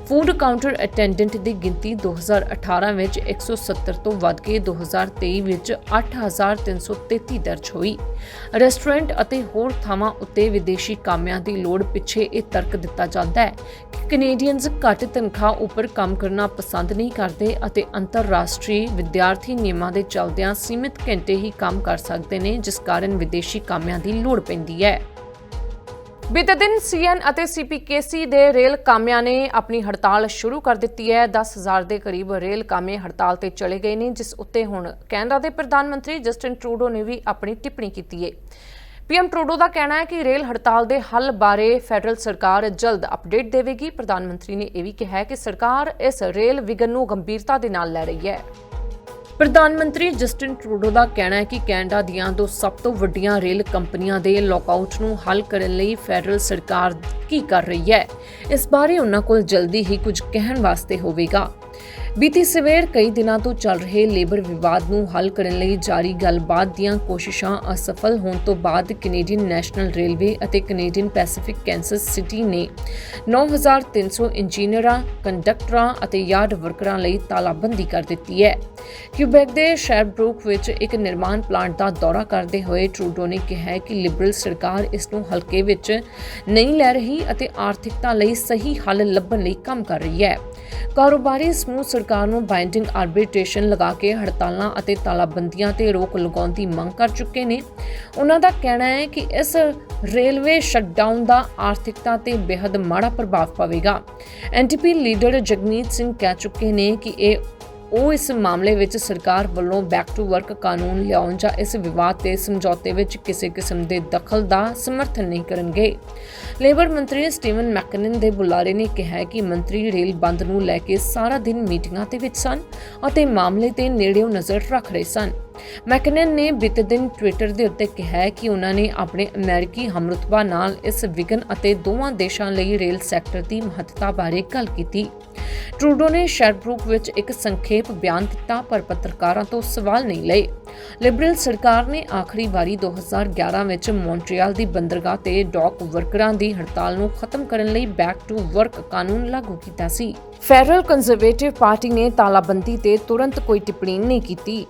ਫੂਡ ਕਾਊਂਟਰ ਅਟੈਂਡੈਂਟ ਦੀ ਗਿਣਤੀ 2018 ਵਿੱਚ 170 ਤੋਂ ਵੱਧ ਕੇ 2023 ਵਿੱਚ 8333 ਦਰਜ ਹੋਈ। ਰੈਸਟੋਰੈਂਟ ਅਤੇ ਹੋਰ ਥਾਵਾਂ ਉੱਤੇ ਵਿਦੇਸ਼ੀ ਕਾਮਿਆਂ ਦੀ ਲੋੜ ਪਿੱਛੇ ਇਹ ਤਰਕ ਦਿੱਤਾ ਜਾਂਦਾ ਹੈ ਕਿ ਕੈਨੇਡੀਅਨਸ ਘੱਟ ਤਨਖਾਹ ਉੱਪਰ ਕੰਮ ਕਰਨਾ ਪਸੰਦ ਨਹੀਂ ਕਰਦੇ ਅਤੇ ਅੰਤਰਰਾਸ਼ਟਰੀ ਵਿਦਿਆਰਥੀ ਨਿਯਮਾਂ ਦੇ ਚਲਦਿਆਂ ਸੀਮਿਤ ਘੰਟੇ ਹੀ ਕੰਮ ਕਰ ਸਕਦੇ ਨੇ, ਜਿਸ ਕਾਰਨ ਵਿਦੇਸ਼ੀ ਕਾਮਿਆਂ ਦੀ ਲੋੜ ਪੈਂਦੀ ਹੈ। ਬੀਤੇ ਦਿਨ ਸੀਐਨ ਅਤੇ ਸੀਪੀਕੇਸੀ ਦੇ ਰੇਲ ਕਾਮਿਆਂ ਨੇ ਆਪਣੀ ਹੜਤਾਲ ਸ਼ੁਰੂ ਕਰ ਦਿੱਤੀ ਹੈ। 10000 ਦੇ ਕਰੀਬ ਰੇਲ ਕਾਮੇ ਹੜਤਾਲ ਤੇ ਚਲੇ ਗਏ ਨੇ, ਜਿਸ ਉੱਤੇ ਹੁਣ ਕੈਨੇਡਾ ਦੇ ਪ੍ਰਧਾਨ ਮੰਤਰੀ ਜਸਟਿਨ ਟਰੂਡੋ ਨੇ ਵੀ ਆਪਣੀ ਟਿੱਪਣੀ ਕੀਤੀ ਹੈ ਪੀਐਮ ਟਰੂਡੋ ਦਾ ਕਹਿਣਾ ਹੈ ਕਿ ਰੇਲ ਹੜਤਾਲ ਦੇ ਹੱਲ ਬਾਰੇ ਫੈਡਰਲ ਸਰਕਾਰ ਜਲਦ ਅਪਡੇਟ ਦੇਵੇਗੀ। ਪ੍ਰਧਾਨ ਮੰਤਰੀ ਨੇ ਇਹ ਵੀ ਕਿਹਾ ਹੈ ਕਿ ਸਰਕਾਰ ਇਸ ਰੇਲ ਵਿਗਨ ਨੂੰ ਗੰਭੀਰਤਾ ਦੇ ਨਾਲ ਲੈ ਰਹੀ ਹੈ। ਪ੍ਰਧਾਨ ਮੰਤਰੀ ਜਸਟਿਨ ਟਰੂਡੋ ਦਾ ਕਹਿਣਾ ਹੈ ਕਿ ਕੈਨੇਡਾ ਦੀਆਂ ਦੋ ਸਭ ਤੋਂ ਵੱਡੀਆਂ ਰੇਲ ਕੰਪਨੀਆਂ ਦੇ ਲੌਕਆਊਟ ਨੂੰ ਹੱਲ ਕਰਨ ਲਈ ਫੈਡਰਲ ਸਰਕਾਰ ਕੀ ਕਰ ਰਹੀ ਹੈ। ਇਸ ਬਾਰੇ ਉਹਨਾਂ ਕੋਲ ਜਲਦੀ ਹੀ ਕੁਝ ਕਹਿਣ ਵਾਸਤੇ ਹੋਵੇਗਾ। ਬੀਤੀ ਸਵੇਰ ਕਈ ਦਿਨਾਂ ਤੋਂ ਚੱਲ ਰਹੇ ਲੇਬਰ ਵਿਵਾਦ ਨੂੰ ਹੱਲ ਕਰਨ ਲਈ ਜਾਰੀ ਗੱਲਬਾਤ ਦੀਆਂ ਕੋਸ਼ਿਸ਼ਾਂ ਅਸਫਲ ਹੋਣ ਤੋਂ ਬਾਅਦ ਕੈਨੇਡੀਅਨ ਨੈਸ਼ਨਲ ਰੇਲਵੇ ਅਤੇ ਕੈਨੇਡੀਅਨ ਪੈਸੀਫਿਕ ਕੈਂਸਸ ਸਿਟੀ ਨੇ 9300 ਇੰਜੀਨੀਅਰਾਂ, ਕੰਡਕਟਰਾਂ ਅਤੇ ਯਾਰਡ ਵਰਕਰਾਂ ਲਈ ਤਾਲਾਬੰਦੀ ਕਰ ਦਿੱਤੀ ਹੈ। ਕਿਊਬੈਕ ਦੇ ਸ਼ੈਰਬਰੂਕ ਵਿੱਚ ਇੱਕ ਨਿਰਮਾਣ ਪਲਾਂਟ ਦਾ ਦੌਰਾ ਕਰਦੇ ਹੋਏ ਟਰੂਡੋ ਨੇ ਕਿਹਾ ਕਿ ਲਿਬਰਲ ਸਰਕਾਰ ਇਸ ਨੂੰ ਹਲਕੇ ਵਿੱਚ ਨਹੀਂ ਲੈ ਰਹੀ ਅਤੇ ਆਰਥਿਕਤਾ ਲਈ ਸਹੀ ਹੱਲ ਲੱਭਣ ਲਈ ਕੰਮ ਕਰ ਰਹੀ ਹੈ। ਕਾਰੋਬਾਰੀ ਸਮੂਹ ਸਰਕਾਰ ਨੂੰ ਬਾਈਂਡਿੰਗ ਆਰਬਿਟ੍ਰੇਸ਼ਨ ਲਗਾ ਕੇ ਹੜਤਾਲਾਂ ਅਤੇ ਤਾਲਾਬੰਦੀਆਂ ਤੇ ਰੋਕ ਲਗਾਉਣ ਦੀ ਮੰਗ ਕਰ ਚੁੱਕੇ ਨੇ। ਉਹਨਾਂ ਦਾ ਕਹਿਣਾ ਹੈ ਕਿ ਇਸ ਰੇਲਵੇ ਸ਼ਟਡਾਊਨ ਦਾ ਆਰਥਿਕਤਾ ਤੇ ਬੇहद ਮਾੜਾ ਪ੍ਰਭਾਵ ਪਵੇਗਾ। ਐਨਟੀਪੀ ਲੀਡਰ ਜਗਮੀਤ ਸਿੰਘ ਕਹਿ ਚੁੱਕੇ ਨੇ ਕਿ ਇਹ ਉਹ ਇਸ ਮਾਮਲੇ ਵਿੱਚ ਸਰਕਾਰ ਵੱਲੋਂ ਬੈਕ ਟੂ ਵਰਕ ਕਾਨੂੰਨ ਲਿਆਉਣ ਜਾਂ ਇਸ ਵਿਵਾਦ ਤੇ ਸਮਝੌਤੇ ਵਿੱਚ ਕਿਸੇ ਕਿਸਮ ਦੇ ਦਖਲ ਦਾ ਸਮਰਥਨ ਨਹੀਂ ਕਰਨਗੇ। ਲੇਬਰ ਮੰਤਰੀ ਸਟੀਵਨ ਮੈਕਨਨ ਦੇ ਬੁਲਾਰੇ ਨੇ ਕਿਹਾ ਕਿ ਮੰਤਰੀ ਰੇਲ ਬੰਦ ਨੂੰ ਲੈ ਕੇ ਸਾਰਾ ਦਿਨ ਮੀਟਿੰਗਾਂ ਤੇ ਵਿੱਚ ਸਨ ਅਤੇ ਮਾਮਲੇ ਤੇ ਨੇੜਿਓਂ ਨਜ਼ਰ ਰੱਖ ਰਹੇ ਸਨ। ਮੈਕਨਨ ਨੇ ਬੀਤੇ ਦਿਨ ਟਵਿੱਟਰ ਦੇ ਉੱਤੇ ਕਿਹਾ ਕਿ ਉਹਨਾਂ ਨੇ ਆਪਣੇ ਅਮਰੀਕੀ ਹਮਰੁਤਬਾ ਨਾਲ ਇਸ ਵਿਗਨ ਅਤੇ ਦੋਵਾਂ ਦੇਸ਼ਾਂ ਲਈ ਰੇਲ ਸੈਕਟਰ ਦੀ ਮਹੱਤਤਾ ਬਾਰੇ ਗੱਲ ਕੀਤੀ। ਟਰੂਡੋ ਨੇ ਸ਼ੈਰਬਰੂਕ ਵਿੱਚ ਇੱਕ ਸੰਖੇਪ ਬਿਆਨ ਦਿੱਤਾ, ਪਰ ਪੱਤਰਕਾਰਾਂ ਤੋਂ ਸਵਾਲ ਨਹੀਂ ਲਏ। ਲਿਬਰਲ ਸਰਕਾਰ ਨੇ ਆਖਰੀ ਵਾਰੀ 2011 ਵਿੱਚ ਮੌਂਟਰੀਅਲ ਦੀ ਬੰਦਰਗਾਹ ਤੇ ਡਾਕ ਵਰਕਰਾਂ ਦੀ ਹੜਤਾਲ ਨੂੰ ਖਤਮ ਕਰਨ ਲਈ ਬੈਕ ਟੂ ਵਰਕ ਕਾਨੂੰਨ ਲਾਗੂ ਕੀਤਾ ਸੀ। ਫੈਡਰਲ ਕੰਜ਼ਰਵੇਟਿਵ ਪਾਰਟੀ ਨੇ ਤਾਲਾਬੰਦੀ ਤੇ ਤੁਰੰਤ ਕੋਈ ਟਿੱਪਣੀ ਨਹੀਂ ਕੀਤੀ।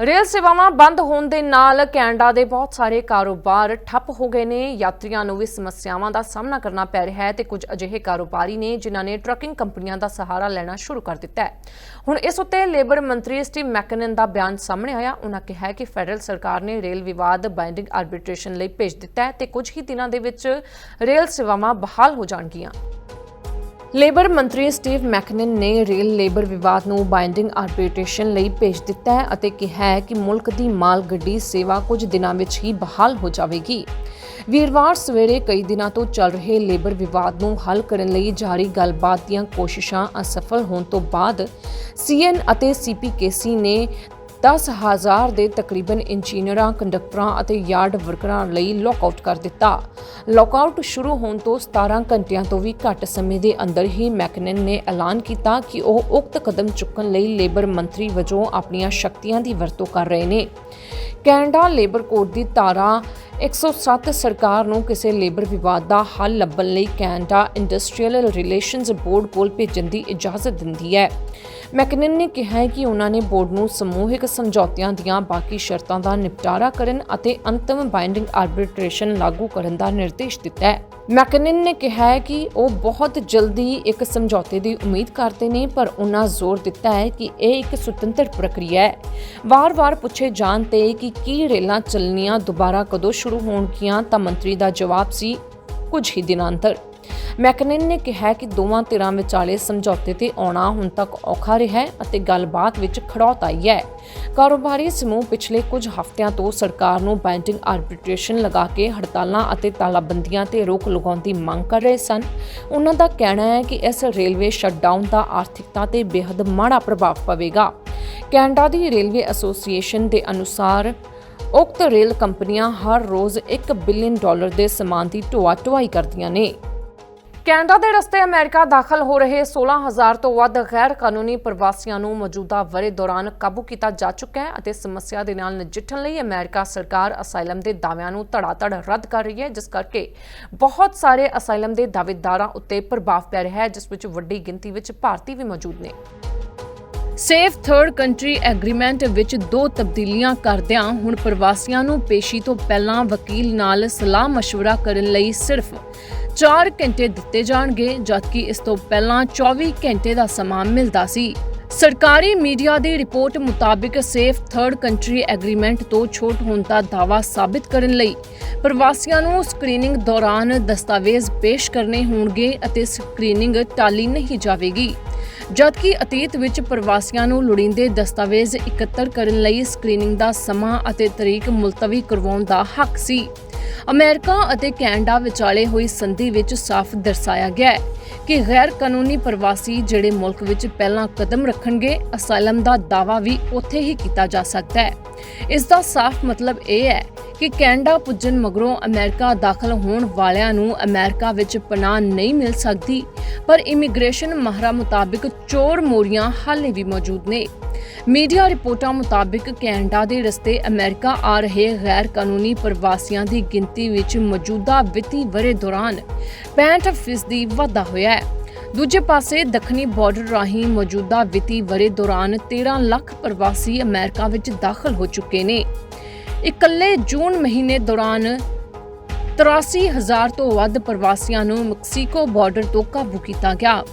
ਰੇਲ ਸੇਵਾਵਾਂ ਬੰਦ ਹੋਣ ਦੇ ਨਾਲ ਕੈਨੇਡਾ ਦੇ ਬਹੁਤ ਸਾਰੇ ਕਾਰੋਬਾਰ ਠੱਪ ਹੋ ਗਏ ਨੇ। ਯਾਤਰੀਆਂ ਨੂੰ ਵੀ ਸਮੱਸਿਆਵਾਂ ਦਾ ਸਾਹਮਣਾ ਕਰਨਾ ਪੈ ਰਿਹਾ ਹੈ ਤੇ ਕੁਝ ਅਜਿਹੇ ਕਾਰੋਬਾਰੀ ਨੇ ਜਿਨ੍ਹਾਂ ਨੇ ਟਰੱਕਿੰਗ ਕੰਪਨੀਆਂ ਦਾ ਸਹਾਰਾ ਲੈਣਾ ਸ਼ੁਰੂ ਕਰ ਦਿੱਤਾ ਹੈ। ਹੁਣ ਇਸ ਉੱਤੇ ਲੇਬਰ ਮੰਤਰੀ ਸਟੀਵ ਮੈਕਨਨ ਦਾ ਬਿਆਨ ਸਾਹਮਣੇ ਆਇਆ। ਉਹਨਾਂ ਕਿਹਾ ਕਿ ਫੈਡਰਲ ਸਰਕਾਰ ਨੇ ਰੇਲ ਵਿਵਾਦ ਬਾਈਂਡਿੰਗ ਆਰਬਿਟ੍ਰੇਸ਼ਨ ਲਈ ਭੇਜ ਦਿੱਤਾ ਹੈ ਤੇ ਕੁਝ ਹੀ ਦਿਨਾਂ ਦੇ ਵਿੱਚ ਰੇਲ ਸੇਵਾਵਾਂ ਬਹਾਲ ਹੋ ਜਾਣਗੀਆਂ। ਲੇਬਰ ਮੰਤਰੀ ਸਟੀਵ ਮੈਕਨਨ ਨੇ ਰੇਲ ਲੇਬਰ ਵਿਵਾਦ ਨੂੰ ਬਾਈਂਡਿੰਗ ਆਰਬਿਟ੍ਰੇਸ਼ਨ ਲਈ ਭੇਜ ਦਿੱਤਾ ਹੈ ਅਤੇ ਕਿਹਾ ਹੈ ਕਿ ਮੁਲਕ ਦੀ ਮਾਲ ਗੱਡੀ ਸੇਵਾ ਕੁਝ ਦਿਨਾਂ ਵਿੱਚ ਹੀ ਬਹਾਲ ਹੋ ਜਾਵੇਗੀ। ਵੀਰਵਾਰ ਸਵੇਰੇ ਕਈ ਦਿਨਾਂ ਤੋਂ ਚੱਲ ਰਹੇ ਲੇਬਰ ਵਿਵਾਦ ਨੂੰ ਹੱਲ ਕਰਨ ਲਈ ਜਾਰੀ ਗੱਲਬਾਤ ਦੀਆਂ ਕੋਸ਼ਿਸ਼ਾਂ ਅਸਫਲ ਹੋਣ ਤੋਂ ਬਾਅਦ ਸੀਐਨ ਅਤੇ ਸੀਪੀਕੇਸੀ ਨੇ 10000 ਦੇ ਤਕਰੀਬਨ ਇੰਜੀਨੀਅਰਾਂ, ਕੰਡਕਟਰਾਂ ਅਤੇ ਯਾਰਡ ਵਰਕਰਾਂ ਲਈ ਲੌਕਆਊਟ ਕਰ ਦਿੱਤਾ। ਲੌਕਆਊਟ ਸ਼ੁਰੂ ਹੋਣ ਤੋਂ 17 ਘੰਟਿਆਂ ਤੋਂ ਵੀ ਘੱਟ ਸਮੇਂ ਦੇ ਅੰਦਰ ਹੀ ਮੈਕਨਨ ਨੇ ਐਲਾਨ ਕੀਤਾ ਕਿ ਉਹ ਉਕਤ ਕਦਮ ਚੁੱਕਣ ਲਈ ਲੇਬਰ ਮੰਤਰੀ ਵਜੋਂ ਆਪਣੀਆਂ ਸ਼ਕਤੀਆਂ ਦੀ ਵਰਤੋਂ ਕਰ ਰਹੇ ਨੇ। ਕੈਨੇਡਾ ਲੇਬਰ ਕੋਡ ਦੀ ਧਾਰਾ 107 ਸਰਕਾਰ ਨੂੰ ਕਿਸੇ ਲੇਬਰ ਵਿਵਾਦ ਦਾ ਹੱਲ ਲੱਭਣ ਲਈ ਕੈਨੇਡਾ ਇੰਡਸਟਰੀਅਲ ਰਿਲੇਸ਼ਨਜ਼ ਬੋਰਡ ਕੋਲ ਭੇਜਣ ਦੀ ਇਜਾਜ਼ਤ ਦਿੰਦੀ ਹੈ। ਮੈਕਨਨ ਨੇ ਕਿਹਾ ਹੈ ਕਿ ਉਹਨਾਂ ਨੇ ਬੋਰਡ ਨੂੰ ਸਮੂਹਿਕ ਸਮਝੌਤਿਆਂ ਦੀਆਂ ਬਾਕੀ ਸ਼ਰਤਾਂ ਦਾ ਨਿਪਟਾਰਾ ਕਰਨ ਅਤੇ ਅੰਤਮ ਬਾਈਂਡਿੰਗ ਆਰਬਿਟ੍ਰੇਸ਼ਨ ਲਾਗੂ ਕਰਨ ਦਾ ਨਿਰਦੇਸ਼ ਦਿੱਤਾ ਹੈ। ਮੈਕਨਨ ਨੇ ਕਿਹਾ ਹੈ ਕਿ ਉਹ ਬਹੁਤ ਜਲਦੀ ਇੱਕ ਸਮਝੌਤੇ ਦੀ ਉਮੀਦ ਕਰਦੇ ਨੇ, ਪਰ ਉਹਨਾਂ ਜ਼ੋਰ ਦਿੱਤਾ ਹੈ ਕਿ ਇਹ ਇੱਕ ਸੁਤੰਤਰ ਪ੍ਰਕਿਰਿਆ ਹੈ। ਵਾਰ-ਵਾਰ ਪੁੱਛੇ ਜਾਣ ਤੇ ਕਿ ਕੀ ਰੇਲਾਂ ਚੱਲਣੀਆਂ, ਦੁਬਾਰਾ ਕਦੋਂ ਸ਼ੁਰੂ ਹੋਣਗੀਆਂ, ਤਾਂ ਮੰਤਰੀ ਦਾ ਜਵਾਬ ਸੀ, ਕੁਝ ਹੀ ਦਿਨਾਂ ਅੰਤਰ ਮੈਕਨਨ ਨੇ ਕਿਹਾ ਕਿ ਦੋਵਾਂ ਧਿਰਾਂ ਵਿਚਾਲੇ ਸਮਝੌਤੇ ਤੇ ਆਉਣਾ ਹੁਣ ਤੱਕ ਔਖਾ ਰਿਹਾ ਹੈ ਅਤੇ ਗੱਲਬਾਤ ਵਿੱਚ ਖੜੌਤ ਆਈ ਹੈ। ਕਾਰੋਬਾਰੀ ਸਮੂਹ ਪਿਛਲੇ ਕੁਝ ਹਫ਼ਤਿਆਂ ਤੋਂ ਸਰਕਾਰ ਨੂੰ ਬਾਈਂਡਿੰਗ ਆਰਬਿਟ੍ਰੇਸ਼ਨ ਲਗਾ ਕੇ ਹੜਤਾਲਾਂ ਅਤੇ ਤਾਲਾਬੰਦੀਆਂ ਤੇ ਰੋਕ ਲਗਾਉਣ ਦੀ ਮੰਗ ਕਰ ਰਹੇ ਸਨ। ਉਹਨਾਂ ਦਾ ਕਹਿਣਾ ਹੈ ਕਿ ਇਸ ਰੇਲਵੇ ਸ਼ਟਡਾਊਨ ਦਾ ਆਰਥਿਕਤਾ ਤੇ ਬੇहद ਮਾੜਾ ਪ੍ਰਭਾਵ ਪਵੇਗਾ। ਕੈਨੇਡਾ ਦੀ ਰੇਲਵੇ ਐਸੋਸੀਏਸ਼ਨ ਦੇ ਅਨੁਸਾਰ ਉਕਤ ਰੇਲ ਕੰਪਨੀਆਂ ਹਰ ਰੋਜ਼ 1 ਬਿਲੀਅਨ ਡਾਲਰ ਦੇ ਸਮਾਨ ਦੀ ਢੋਆ ਢੁਆਈ ਕਰਦੀਆਂ ਨੇ। ਕੈਨੇਡਾ ਦੇ ਰਸਤੇ ਅਮਰੀਕਾ ਦਾਖਲ ਹੋ ਰਹੇ 16000 ਤੋਂ ਵੱਧ ਗੈਰ ਕਾਨੂੰਨੀ ਪ੍ਰਵਾਸੀਆਂ ਨੂੰ ਮੌਜੂਦਾ ਵਰੇ ਦੌਰਾਨ ਕਾਬੂ ਕੀਤਾ ਜਾ ਚੁੱਕਾ ਹੈ ਅਤੇ ਸਮੱਸਿਆ ਦੇ ਨਾਲ ਨਜਿੱਠਣ ਲਈ ਅਮਰੀਕਾ ਸਰਕਾਰ ਅਸਾਈਲਮ ਦੇ ਦਾਅਵਿਆਂ ਨੂੰ ਧੜਾਧੜ ਰੱਦ ਕਰ ਰਹੀ ਹੈ ਜਿਸ ਕਰਕੇ ਬਹੁਤ ਸਾਰੇ ਅਸਾਈਲਮ ਦੇ ਦਾਅਵੇਦਾਰਾਂ ਉੱਤੇ ਪ੍ਰਭਾਵ ਪੈ ਰਿਹਾ ਹੈ ਜਿਸ ਵਿੱਚ ਵੱਡੀ ਗਿਣਤੀ ਵਿੱਚ ਭਾਰਤੀ ਵੀ ਮੌਜੂਦ ਨੇ ਸੇਫ ਥਰਡ ਕੰਟਰੀ ਐਗਰੀਮੈਂਟ ਵਿੱਚ ਦੋ ਤਬਦੀਲੀਆਂ ਕਰਦਿਆਂ ਹੁਣ ਪ੍ਰਵਾਸੀਆਂ ਨੂੰ ਪੇਸ਼ੀ ਤੋਂ ਪਹਿਲਾਂ ਵਕੀਲ ਨਾਲ ਸਲਾਹ مشورہ ਕਰਨ ਲਈ ਸਿਰਫ 4 ਘੰਟੇ ਦਿੱਤੇ ਜਾਣਗੇ, ਜਦਕਿ ਇਸ ਤੋਂ ਪਹਿਲਾਂ 24 ਘੰਟੇ ਦਾ ਸਮਾਂ ਮਿਲਦਾ ਸੀ। ਸਰਕਾਰੀ ਮੀਡੀਆ ਦੀ ਰਿਪੋਰਟ ਮੁਤਾਬਿਕ ਸੇਫ ਥਰਡ ਕੰਟਰੀ ਐਗਰੀਮੈਂਟ ਤੋਂ ਛੋਟ ਹੋਣ ਦਾ ਦਾਅਵਾ ਸਾਬਿਤ ਕਰਨ ਲਈ ਪ੍ਰਵਾਸੀਆਂ ਨੂੰ ਸਕਰੀਨਿੰਗ ਦੌਰਾਨ ਦਸਤਾਵੇਜ਼ ਪੇਸ਼ ਕਰਨੇ ਹੋਣਗੇ ਅਤੇ ਸਕਰੀਨਿੰਗ ਟਾਲੀ ਨਹੀਂ ਜਾਵੇਗੀ। ਜਦਕਿ ਅਤੀਤ ਵਿੱਚ ਪ੍ਰਵਾਸੀਆਂ ਨੂੰ ਲੋੜੀਂਦੇ ਦਸਤਾਵੇਜ਼ ਇਕੱਤਰ ਕਰਨ ਲਈ ਸਕਰੀਨਿੰਗ ਦਾ ਸਮਾਂ ਅਤੇ ਤਰੀਕ ਮੁਲਤਵੀ ਕਰਵਾਉਣ ਦਾ ਹੱਕ ਸੀ। ਅਮਰੀਕਾ ਅਤੇ ਕੈਨੇਡਾ ਵਿਚਾਲੇ ਹੋਈ ਸੰਧੀ ਵਿੱਚ ਸਾਫ਼ ਦਰਸਾਇਆ ਗਿਆ ਹੈ। ਕਿ ਗੈਰ ਕਾਨੂੰਨੀ ਪ੍ਰਵਾਸੀ ਜਿਹੜੇ ਮੁਲਕ ਵਿੱਚ ਪਹਿਲਾਂ ਕਦਮ ਰੱਖਣਗੇ, ਅਸਾਈਲਮ ਦਾ ਦਾਅਵਾ ਵੀ ਉੱਥੇ ਹੀ ਕੀਤਾ ਜਾ ਸਕਦਾ ਹੈ। ਇਸ ਦਾ ਸਾਫ਼ ਮਤਲਬ ਇਹ ਹੈ ਕਿ ਕੈਨੇਡਾ ਪੁੱਜਣ ਮਗਰੋਂ ਅਮਰੀਕਾ ਦਾਖਲ ਹੋਣ ਵਾਲਿਆਂ ਨੂੰ ਅਮਰੀਕਾ ਵਿੱਚ ਪਨਾਹ ਨਹੀਂ ਮਿਲ ਸਕਦੀ, ਪਰ ਇਮੀਗ੍ਰੇਸ਼ਨ ਮਾਹਰਾਂ ਮੁਤਾਬਿਕ ਚੋਰ ਮੋਰੀਆਂ ਹਾਲੇ ਵੀ ਮੌਜੂਦ ਨੇ। ਮੀਡੀਆ ਰਿਪੋਰਟਾਂ ਮੁਤਾਬਿਕ ਕੈਨੇਡਾ ਦੇ ਰਸਤੇ ਅਮਰੀਕਾ ਆ ਰਹੇ ਗੈਰ ਕਾਨੂੰਨੀ ਪ੍ਰਵਾਸੀਆਂ ਦੀ ਗਿਣਤੀ ਵਿੱਚ ਮੌਜੂਦਾ ਵਿੱਤੀ ਵਰੇ ਦੌਰਾਨ 65% ਦੀ ਵਾਧਾ ਹੋਇਆ। ਹੈ। ਦੂਜੇ ਪਾਸੇ ਦੱਖਣੀ ਬਾਰਡਰ ਰਾਹੀਂ ਮੌਜੂਦਾ ਵਿੱਤੀ ਵਰੇ ਦੌਰਾਨ 13 ਲੱਖ ਪ੍ਰਵਾਸੀ ਅਮਰੀਕਾ ਵਿੱਚ ਦਾਖਲ ਹੋ ਚੁੱਕੇ ਨੇ। ਇਕੱਲੇ ਜੂਨ ਮਹੀਨੇ ਦੌਰਾਨ 83000 ਤੋਂ ਵੱਧ ਪ੍ਰਵਾਸੀਆਂ ਨੂੰ ਮੈਕਸੀਕੋ ਬਾਰਡਰ ਤੋਂ ਕਾਬੂ ਕੀਤਾ ਗਿਆ।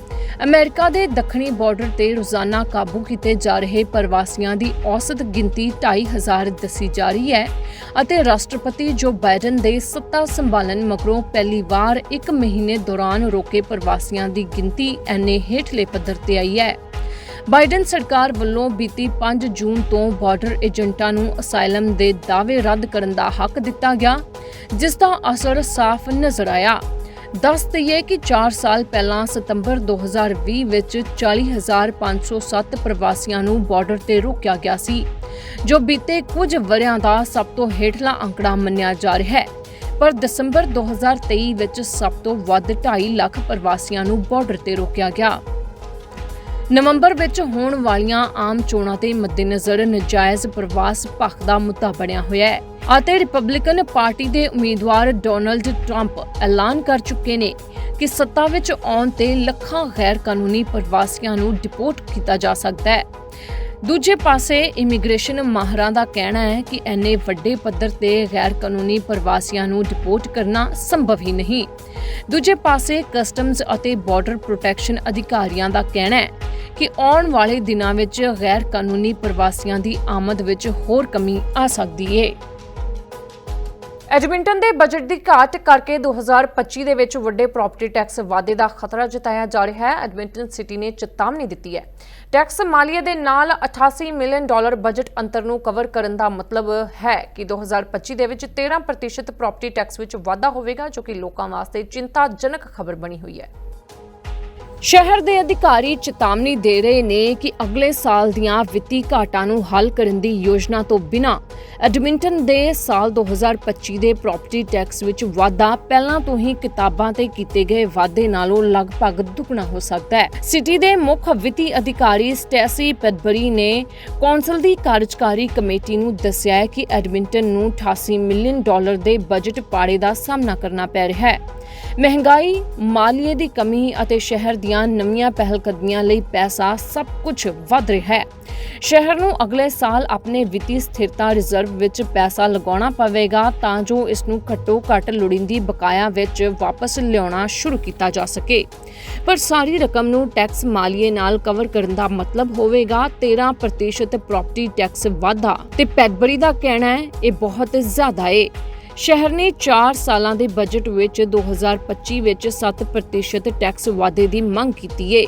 ਅਮਰੀਕਾ ਦੇ ਦੱਖਣੀ ਬਾਰਡਰ ਤੇ ਰੋਜ਼ਾਨਾ ਕਾਬੂ ਕੀਤੇ ਜਾ ਰਹੇ ਪ੍ਰਵਾਸੀਆਂ ਦੀ ਔਸਤ ਗਿਣਤੀ 2500 ਦੱਸੀ ਜਾ ਰਹੀ ਹੈ ਅਤੇ ਰਾਸ਼ਟਰਪਤੀ ਜੋ ਬਾਈਡਨ ਦੇ ਸੱਤਾ ਸੰਭਾਲਣ ਮਗਰੋਂ ਪਹਿਲੀ ਵਾਰ ਇੱਕ ਮਹੀਨੇ ਦੌਰਾਨ ਰੋਕੇ ਪ੍ਰਵਾਸੀਆਂ ਦੀ ਗਿਣਤੀ ਐਨੇ ਹੇਠਲੇ ਪੱਧਰ ਤੇ ਆਈ ਹੈ। ਬਾਈਡਨ ਸਰਕਾਰ ਵੱਲੋਂ ਬੀਤੀ 5 ਜੂਨ ਤੋਂ ਬਾਰਡਰ ਏਜੰਟਾਂ ਨੂੰ ਅਸਾਈਲਮ ਦੇ ਦਾਅਵੇ ਰੱਦ ਕਰਨ ਦਾ ਹੱਕ ਦਿੱਤਾ ਗਿਆ, ਜਿਸ ਦਾ ਅਸਰ ਸਾਫ਼ ਨਜ਼ਰ ਆਇਆ। ਦੱਸ ਦਈਏ ਕਿ 4 ਸਾਲ ਪਹਿਲਾਂ ਸਤੰਬਰ 2020 ਵਿੱਚ 40507 ਪ੍ਰਵਾਸੀਆਂ ਨੂੰ ਬਾਰਡਰ ਤੇ ਰੋਕਿਆ ਗਿਆ ਸੀ, ਜੋ ਬੀਤੇ ਕੁਝ ਵਰਿਆਂ ਦਾ ਸਭ ਤੋਂ ਹੇਠਲਾ ਅੰਕੜਾ ਮੰਨਿਆ ਜਾ ਰਿਹਾ ਹੈ। ਪਰ ਦਸੰਬਰ 2023 ਵਿੱਚ ਸਭ ਤੋਂ ਵੱਧ 2.5 ਲੱਖ ਪ੍ਰਵਾਸੀਆਂ ਨੂੰ ਬਾਰਡਰ ਤੇ ਰੋਕਿਆ ਗਿਆ। ਨਵੰਬਰ ਵਿੱਚ ਹੋਣ ਵਾਲੀਆਂ ਆਮ ਚੋਣਾਂ ਦੇ ਮੱਦੇਨਜ਼ਰ ਨਜਾਇਜ਼ ਪ੍ਰਵਾਸ ਭਖ ਦਾ ਮੁੱਦਾ ਬਣਿਆ ਹੋਇਆ ਹੈ। ਅਤੇ ਰਿਪਬਲਿਕਨ ਪਾਰਟੀ ਦੇ ਉਮੀਦਵਾਰ ਡੋਨਲਡ ਟਰੰਪ ਐਲਾਨ ਕਰ ਚੁੱਕੇ ਨੇ ਕਿ ਸੱਤਾ ਵਿੱਚ ਆਉਣ ਤੇ ਲੱਖਾਂ ਗੈਰ ਕਾਨੂੰਨੀ ਪ੍ਰਵਾਸੀਆਂ ਨੂੰ ਡਿਪੋਰਟ ਕੀਤਾ ਜਾ ਸਕਦਾ ਹੈ। ਦੂਜੇ ਪਾਸੇ ਇਮੀਗ੍ਰੇਸ਼ਨ ਮਾਹਰਾਂ ਦਾ ਕਹਿਣਾ ਹੈ ਕਿ ਐਨੇ ਵੱਡੇ ਪੱਧਰ ਤੇ ਗੈਰ ਕਾਨੂੰਨੀ ਪ੍ਰਵਾਸੀਆਂ ਨੂੰ ਡਿਪੋਰਟ ਕਰਨਾ ਸੰਭਵ ਹੀ ਨਹੀਂ। ਦੂਜੇ ਪਾਸੇ ਕਸਟਮਸ ਅਤੇ ਬਾਰਡਰ ਪ੍ਰੋਟੈਕਸ਼ਨ ਅਧਿਕਾਰੀਆਂ ਦਾ ਕਹਿਣਾ ਹੈ ਕਿ ਆਉਣ ਵਾਲੇ ਦਿਨਾਂ ਵਿੱਚ ਗੈਰ ਕਾਨੂੰਨੀ ਪ੍ਰਵਾਸੀਆਂ ਦੀ ਆਮਦ ਵਿੱਚ ਹੋਰ ਕਮੀ ਆ ਸਕਦੀ ਹੈ ਐਡਮਿੰਟਨ ਦੇ ਬਜਟ ਦੀ ਘਾਟ ਕਰਕੇ 2025 ਦੇ ਵਿੱਚ ਵੱਡੇ ਪ੍ਰਾਪਰਟੀ ਟੈਕਸ ਵਾਧੇ ਦਾ ਖਤਰਾ ਜਤਾਇਆ ਜਾ ਰਿਹਾ ਹੈ। ਐਡਮਿੰਟਨ ਸਿਟੀ ਨੇ ਚੇਤਾਵਨੀ ਦਿੱਤੀ ਹੈ। ਟੈਕਸ ਮਾਲੀਏ ਦੇ ਨਾਲ 88 ਮਿਲੀਅਨ ਡਾਲਰ ਬਜਟ ਅੰਤਰ ਨੂੰ ਕਵਰ ਕਰਨ ਦਾ ਮਤਲਬ ਹੈ ਕਿ 2025 ਦੇ ਵਿੱਚ 13% ਪ੍ਰਾਪਰਟੀ ਟੈਕਸ ਵਿੱਚ ਵਾਧਾ ਹੋਵੇਗਾ, ਜੋ ਕਿ ਲੋਕਾਂ ਵਾਸਤੇ ਚਿੰਤਾਜਨਕ ਖਬਰ ਬਣੀ ਹੋਈ ਹੈ। ਸ਼ਹਿਰ ਦੇ ਅਧਿਕਾਰੀ ਚੇਤਾਵਨੀ ਦੇ ਰਹੇ ਨੇ ਕਿ ਅਗਲੇ ਸਾਲ ਦੀਆਂ ਵਿੱਤੀ ਘਾਟਾਂ ਨੂੰ ਹੱਲ ਕਰਨ ਦੀ ਯੋਜਨਾ ਤੋਂ ਬਿਨਾਂ ਐਡਮਿੰਟਨ ਦੇ ਸਾਲ 2025 ਦੇ ਪ੍ਰਾਪਰਟੀ ਟੈਕਸ ਵਿੱਚ ਵਾਧਾ ਪਹਿਲਾਂ ਤੋਂ ਹੀ ਕਿਤਾਬਾਂ ਤੇ ਕੀਤੇ ਗਏ ਵਾਧੇ ਨਾਲੋਂ ਲਗਭਗ ਦੁੱਗਣਾ ਹੋ ਸਕਦਾ ਹੈ। ਸਿਟੀ ਦੇ ਮੁੱਖ ਵਿੱਤੀ ਅਧਿਕਾਰੀ ਸਟੈਸੀ ਪੈਡਬਰੀ ਨੇ ਕੌਂਸਲ ਦੀ ਕਾਰਜਕਾਰੀ ਕਮੇਟੀ ਨੂੰ ਦੱਸਿਆ ਕਿ ਐਡਮਿੰਟਨ ਨੂੰ 88 ਮਿਲੀਅਨ ਡਾਲਰ ਦੇ ਬਜਟ ਪਾੜੇ ਦਾ ਸਾਹਮਣਾ ਕਰਨਾ ਪੈ ਰਿਹਾ ਹੈ। ਮਹਿੰਗਾਈ, ਮਾਲੀਏ ਦੀ ਕਮੀ ਅਤੇ ਸ਼ਹਿਰ ਦੀਆਂ ਨਵੀਆਂ ਪਹਿਲਕਦਮੀਆਂ ਲਈ ਪੈਸਾ ਸਭ ਕੁਝ ਵੱਧ ਰਿਹਾ ਹੈ। ਸ਼ਹਿਰ ਨੂੰ ਅਗਲੇ ਸਾਲ ਆਪਣੇ ਵਿੱਤੀ ਸਥਿਰਤਾ ਰਿਜ਼ਰਵ ਵਿੱਚ ਪੈਸਾ ਲਗਾਉਣਾ ਪਵੇਗਾ ਤਾਂ ਜੋ ਇਸ ਨੂੰ ਘੱਟੋ ਘੱਟ ਲੋੜੀਂਦੀ ਬਕਾਇਆ ਵਿੱਚ ਵਾਪਸ ਲਿਆਉਣਾ ਸ਼ੁਰੂ ਕੀਤਾ ਜਾ ਸਕੇ। ਪਰ ਸਾਰੀ ਰਕਮ ਨੂੰ ਟੈਕਸ ਮਾਲੀਏ ਨਾਲ ਕਵਰ ਕਰਨ ਦਾ ਮਤਲਬ ਹੋਵੇਗਾ 13% ਪ੍ਰਾਪਰਟੀ ਟੈਕਸ ਵਾਧਾ। ਤੇ ਪੈਡਬਰੀ ਦਾ ਕਹਿਣਾ ਹੈ, ਇਹ ਬਹੁਤ ਜ਼ਿਆਦਾ ਹੈ ਸ਼ਹਿਰ ਨੇ 4 ਸਾਲਾਂ ਦੇ ਬਜਟ ਵਿੱਚ 2025 ਵਿੱਚ 7% ਟੈਕਸ ਵਾਧੇ ਦੀ ਮੰਗ ਕੀਤੀ ਹੈ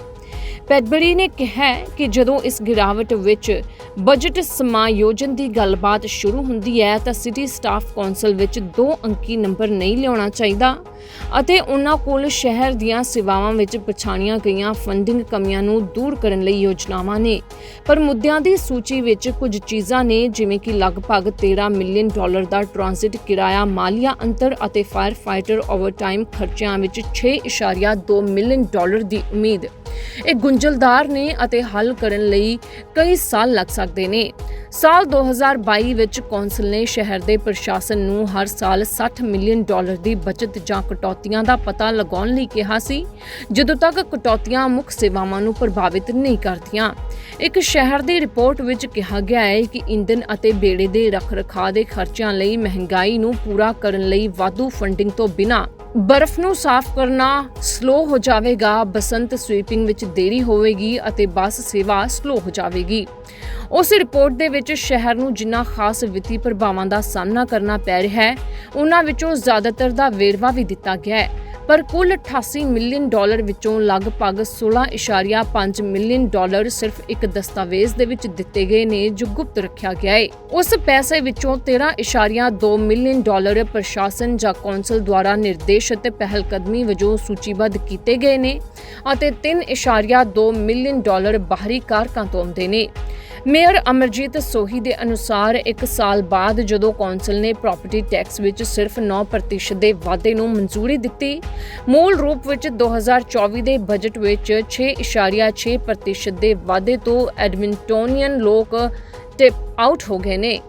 ਪੈਡਬਰੀ ਨੇ ਕਿਹਾ ਕਿ ਜਦੋਂ ਇਸ ਗਿਰਾਵਟ ਵਿੱਚ ਬਜਟ ਸਮਾਯੋਜਨ ਦੀ ਗੱਲਬਾਤ ਸ਼ੁਰੂ ਹੁੰਦੀ ਹੈ ਤਾਂ ਸਿਟੀ ਸਟਾਫ ਕੌਂਸਲ ਵਿੱਚ ਦੋ ਅੰਕੀ ਨੰਬਰ ਨਹੀਂ ਲਿਆਉਣਾ ਚਾਹੀਦਾ ਅਤੇ ਉਹਨਾਂ ਕੋਲ ਸ਼ਹਿਰ ਦੀਆਂ ਸੇਵਾਵਾਂ ਵਿੱਚ ਪਛਾਣੀਆਂ ਗਈਆਂ ਫੰਡਿੰਗ ਕਮੀਆਂ ਨੂੰ ਦੂਰ ਕਰਨ ਲਈ ਯੋਜਨਾਵਾਂ ਨੇ। ਪਰ ਮੁੱਦਿਆਂ ਦੀ ਸੂਚੀ ਵਿੱਚ ਕੁਝ ਚੀਜ਼ਾਂ ਨੇ, ਜਿਵੇਂ ਕਿ ਲਗਭਗ 13 ਮਿਲੀਅਨ ਡਾਲਰ ਦਾ ਟ੍ਰਾਂਜ਼ਿਟ ਕਿਰਾਇਆ, ਮਾਲੀਆ ਅੰਤਰ ਅਤੇ ਫਾਇਰ ਫਾਈਟਰ ਓਵਰਟਾਈਮ ਖਰਚਿਆਂ ਵਿੱਚ 6.2 ਮਿਲੀਅਨ ਡਾਲਰ ਦੀ ਉਮੀਦ। ਇਹ ਗੁੰਝਲਦਾਰ ਨੇ ਅਤੇ ਹੱਲ ਕਰਨ ਲਈ ਕਈ ਸਾਲ ਲੱਗ ਸਕਦੇ ਨੇ। ਸਾਲ 2022 ਵਿੱਚ ਕੌਂਸਲ ਨੇ ਸ਼ਹਿਰ ਦੇ ਪ੍ਰਸ਼ਾਸਨ ਨੂੰ ਹਰ ਸਾਲ 60 ਮਿਲੀਅਨ ਡਾਲਰ ਦੀ ਬਚਤ ਜਾਂ ਕਟੌਤੀਆਂ ਦਾ ਪਤਾ ਲਗਾਉਣ ਲਈ ਕਿਹਾ ਸੀ, ਜਦੋਂ ਤੱਕ ਕਟੌਤੀਆਂ ਮੁੱਖ ਸੇਵਾਵਾਂ ਨੂੰ ਪ੍ਰਭਾਵਿਤ ਨਹੀਂ ਕਰਦੀਆਂ। ਇੱਕ ਸ਼ਹਿਰ ਦੀ ਰਿਪੋਰਟ ਵਿੱਚ ਕਿਹਾ ਗਿਆ ਹੈ ਕਿ ਇੰਧਨ ਅਤੇ ਬੇੜੇ ਦੇ ਰੱਖ-ਰਖਾਅ ਦੇ ਖਰਚਿਆਂ ਲਈ ਮਹਿੰਗਾਈ ਨੂੰ ਪੂਰਾ ਕਰਨ ਲਈ ਵਾਧੂ ਫੰਡਿੰਗ ਤੋਂ ਬਿਨਾਂ ਬਰਫ਼ ਨੂੰ ਸਾਫ਼ ਕਰਨਾ ਸਲੋ ਹੋ ਜਾਵੇਗਾ, ਬਸੰਤ ਸਵੀਪਿੰਗ ਵਿੱਚ ਦੇਰੀ ਹੋਵੇਗੀ ਅਤੇ ਬੱਸ ਸੇਵਾ ਸਲੋ ਹੋ ਜਾਵੇਗੀ। ਉਸ ਰਿਪੋਰਟ ਦੇ ਵਿੱਚ ਸ਼ਹਿਰ ਨੂੰ ਜਿੰਨਾ ਖਾਸ ਵਿੱਤੀ ਪ੍ਰਭਾਵਾਂ ਦਾ ਸਾਹਮਣਾ ਕਰਨਾ ਪੈ ਰਿਹਾ ਹੈ, ਉਹਨਾਂ ਵਿੱਚੋਂ ਜ਼ਿਆਦਾਤਰ ਦਾ ਵੇਰਵਾ ਵੀ ਦਿੱਤਾ ਗਿਆ ਹੈ। ਪਰ ਕੁੱਲ 88 ਮਿਲੀਅਨ ਡਾਲਰ ਵਿੱਚੋਂ ਲਗਭਗ 16.5 ਮਿਲੀਅਨ ਡਾਲਰ ਸਿਰਫ ਇੱਕ ਦਸਤਾਵੇਜ਼ ਦੇ ਵਿੱਚ ਦਿੱਤੇ ਗਏ ਨੇ ਜੋ ਗੁਪਤ ਰੱਖਿਆ ਗਿਆ ਹੈ ਉਸ ਪੈਸੇ ਵਿੱਚੋਂ 13.2 ਮਿਲੀਅਨ ਡਾਲਰ ਪ੍ਰਸ਼ਾਸਨ ਜਾਂ ਕੌਂਸਲ ਦੁਆਰਾ ਨਿਰਦੇਸ਼ਿਤ ਪਹਿਲਕਦਮੀ ਵਜੋਂ ਸੂਚੀਬੱਧ ਕੀਤੇ ਗਏ ਨੇ ਅਤੇ 3.2 ਮਿਲੀਅਨ ਡਾਲਰ ਬਾਹਰੀ ਕਾਰਕਾਂ ਤੋਂ ਆਉਂਦੇ ਨੇ। ਮੇਅਰ ਅਮਰਜੀਤ ਸੋਹੀ ਦੇ ਅਨੁਸਾਰ ਇੱਕ ਸਾਲ ਬਾਅਦ ਜਦੋਂ ਕੌਂਸਲ ਨੇ ਪ੍ਰਾਪਰਟੀ ਟੈਕਸ ਵਿੱਚ ਸਿਰਫ 9% ਦੇ ਵਾਧੇ ਨੂੰ ਮਨਜ਼ੂਰੀ ਦਿੱਤੀ, ਮੂਲ ਰੂਪ ਵਿੱਚ 2024 ਦੇ ਬਜਟ ਵਿੱਚ 6.6% ਦੇ ਵਾਧੇ ਤੋਂ ਐਡਮਿੰਟੋਨੀਅਨ ਲੋਕ ਟਿਪ ਆਊਟ ਹੋ ਗਏ ਨੇ।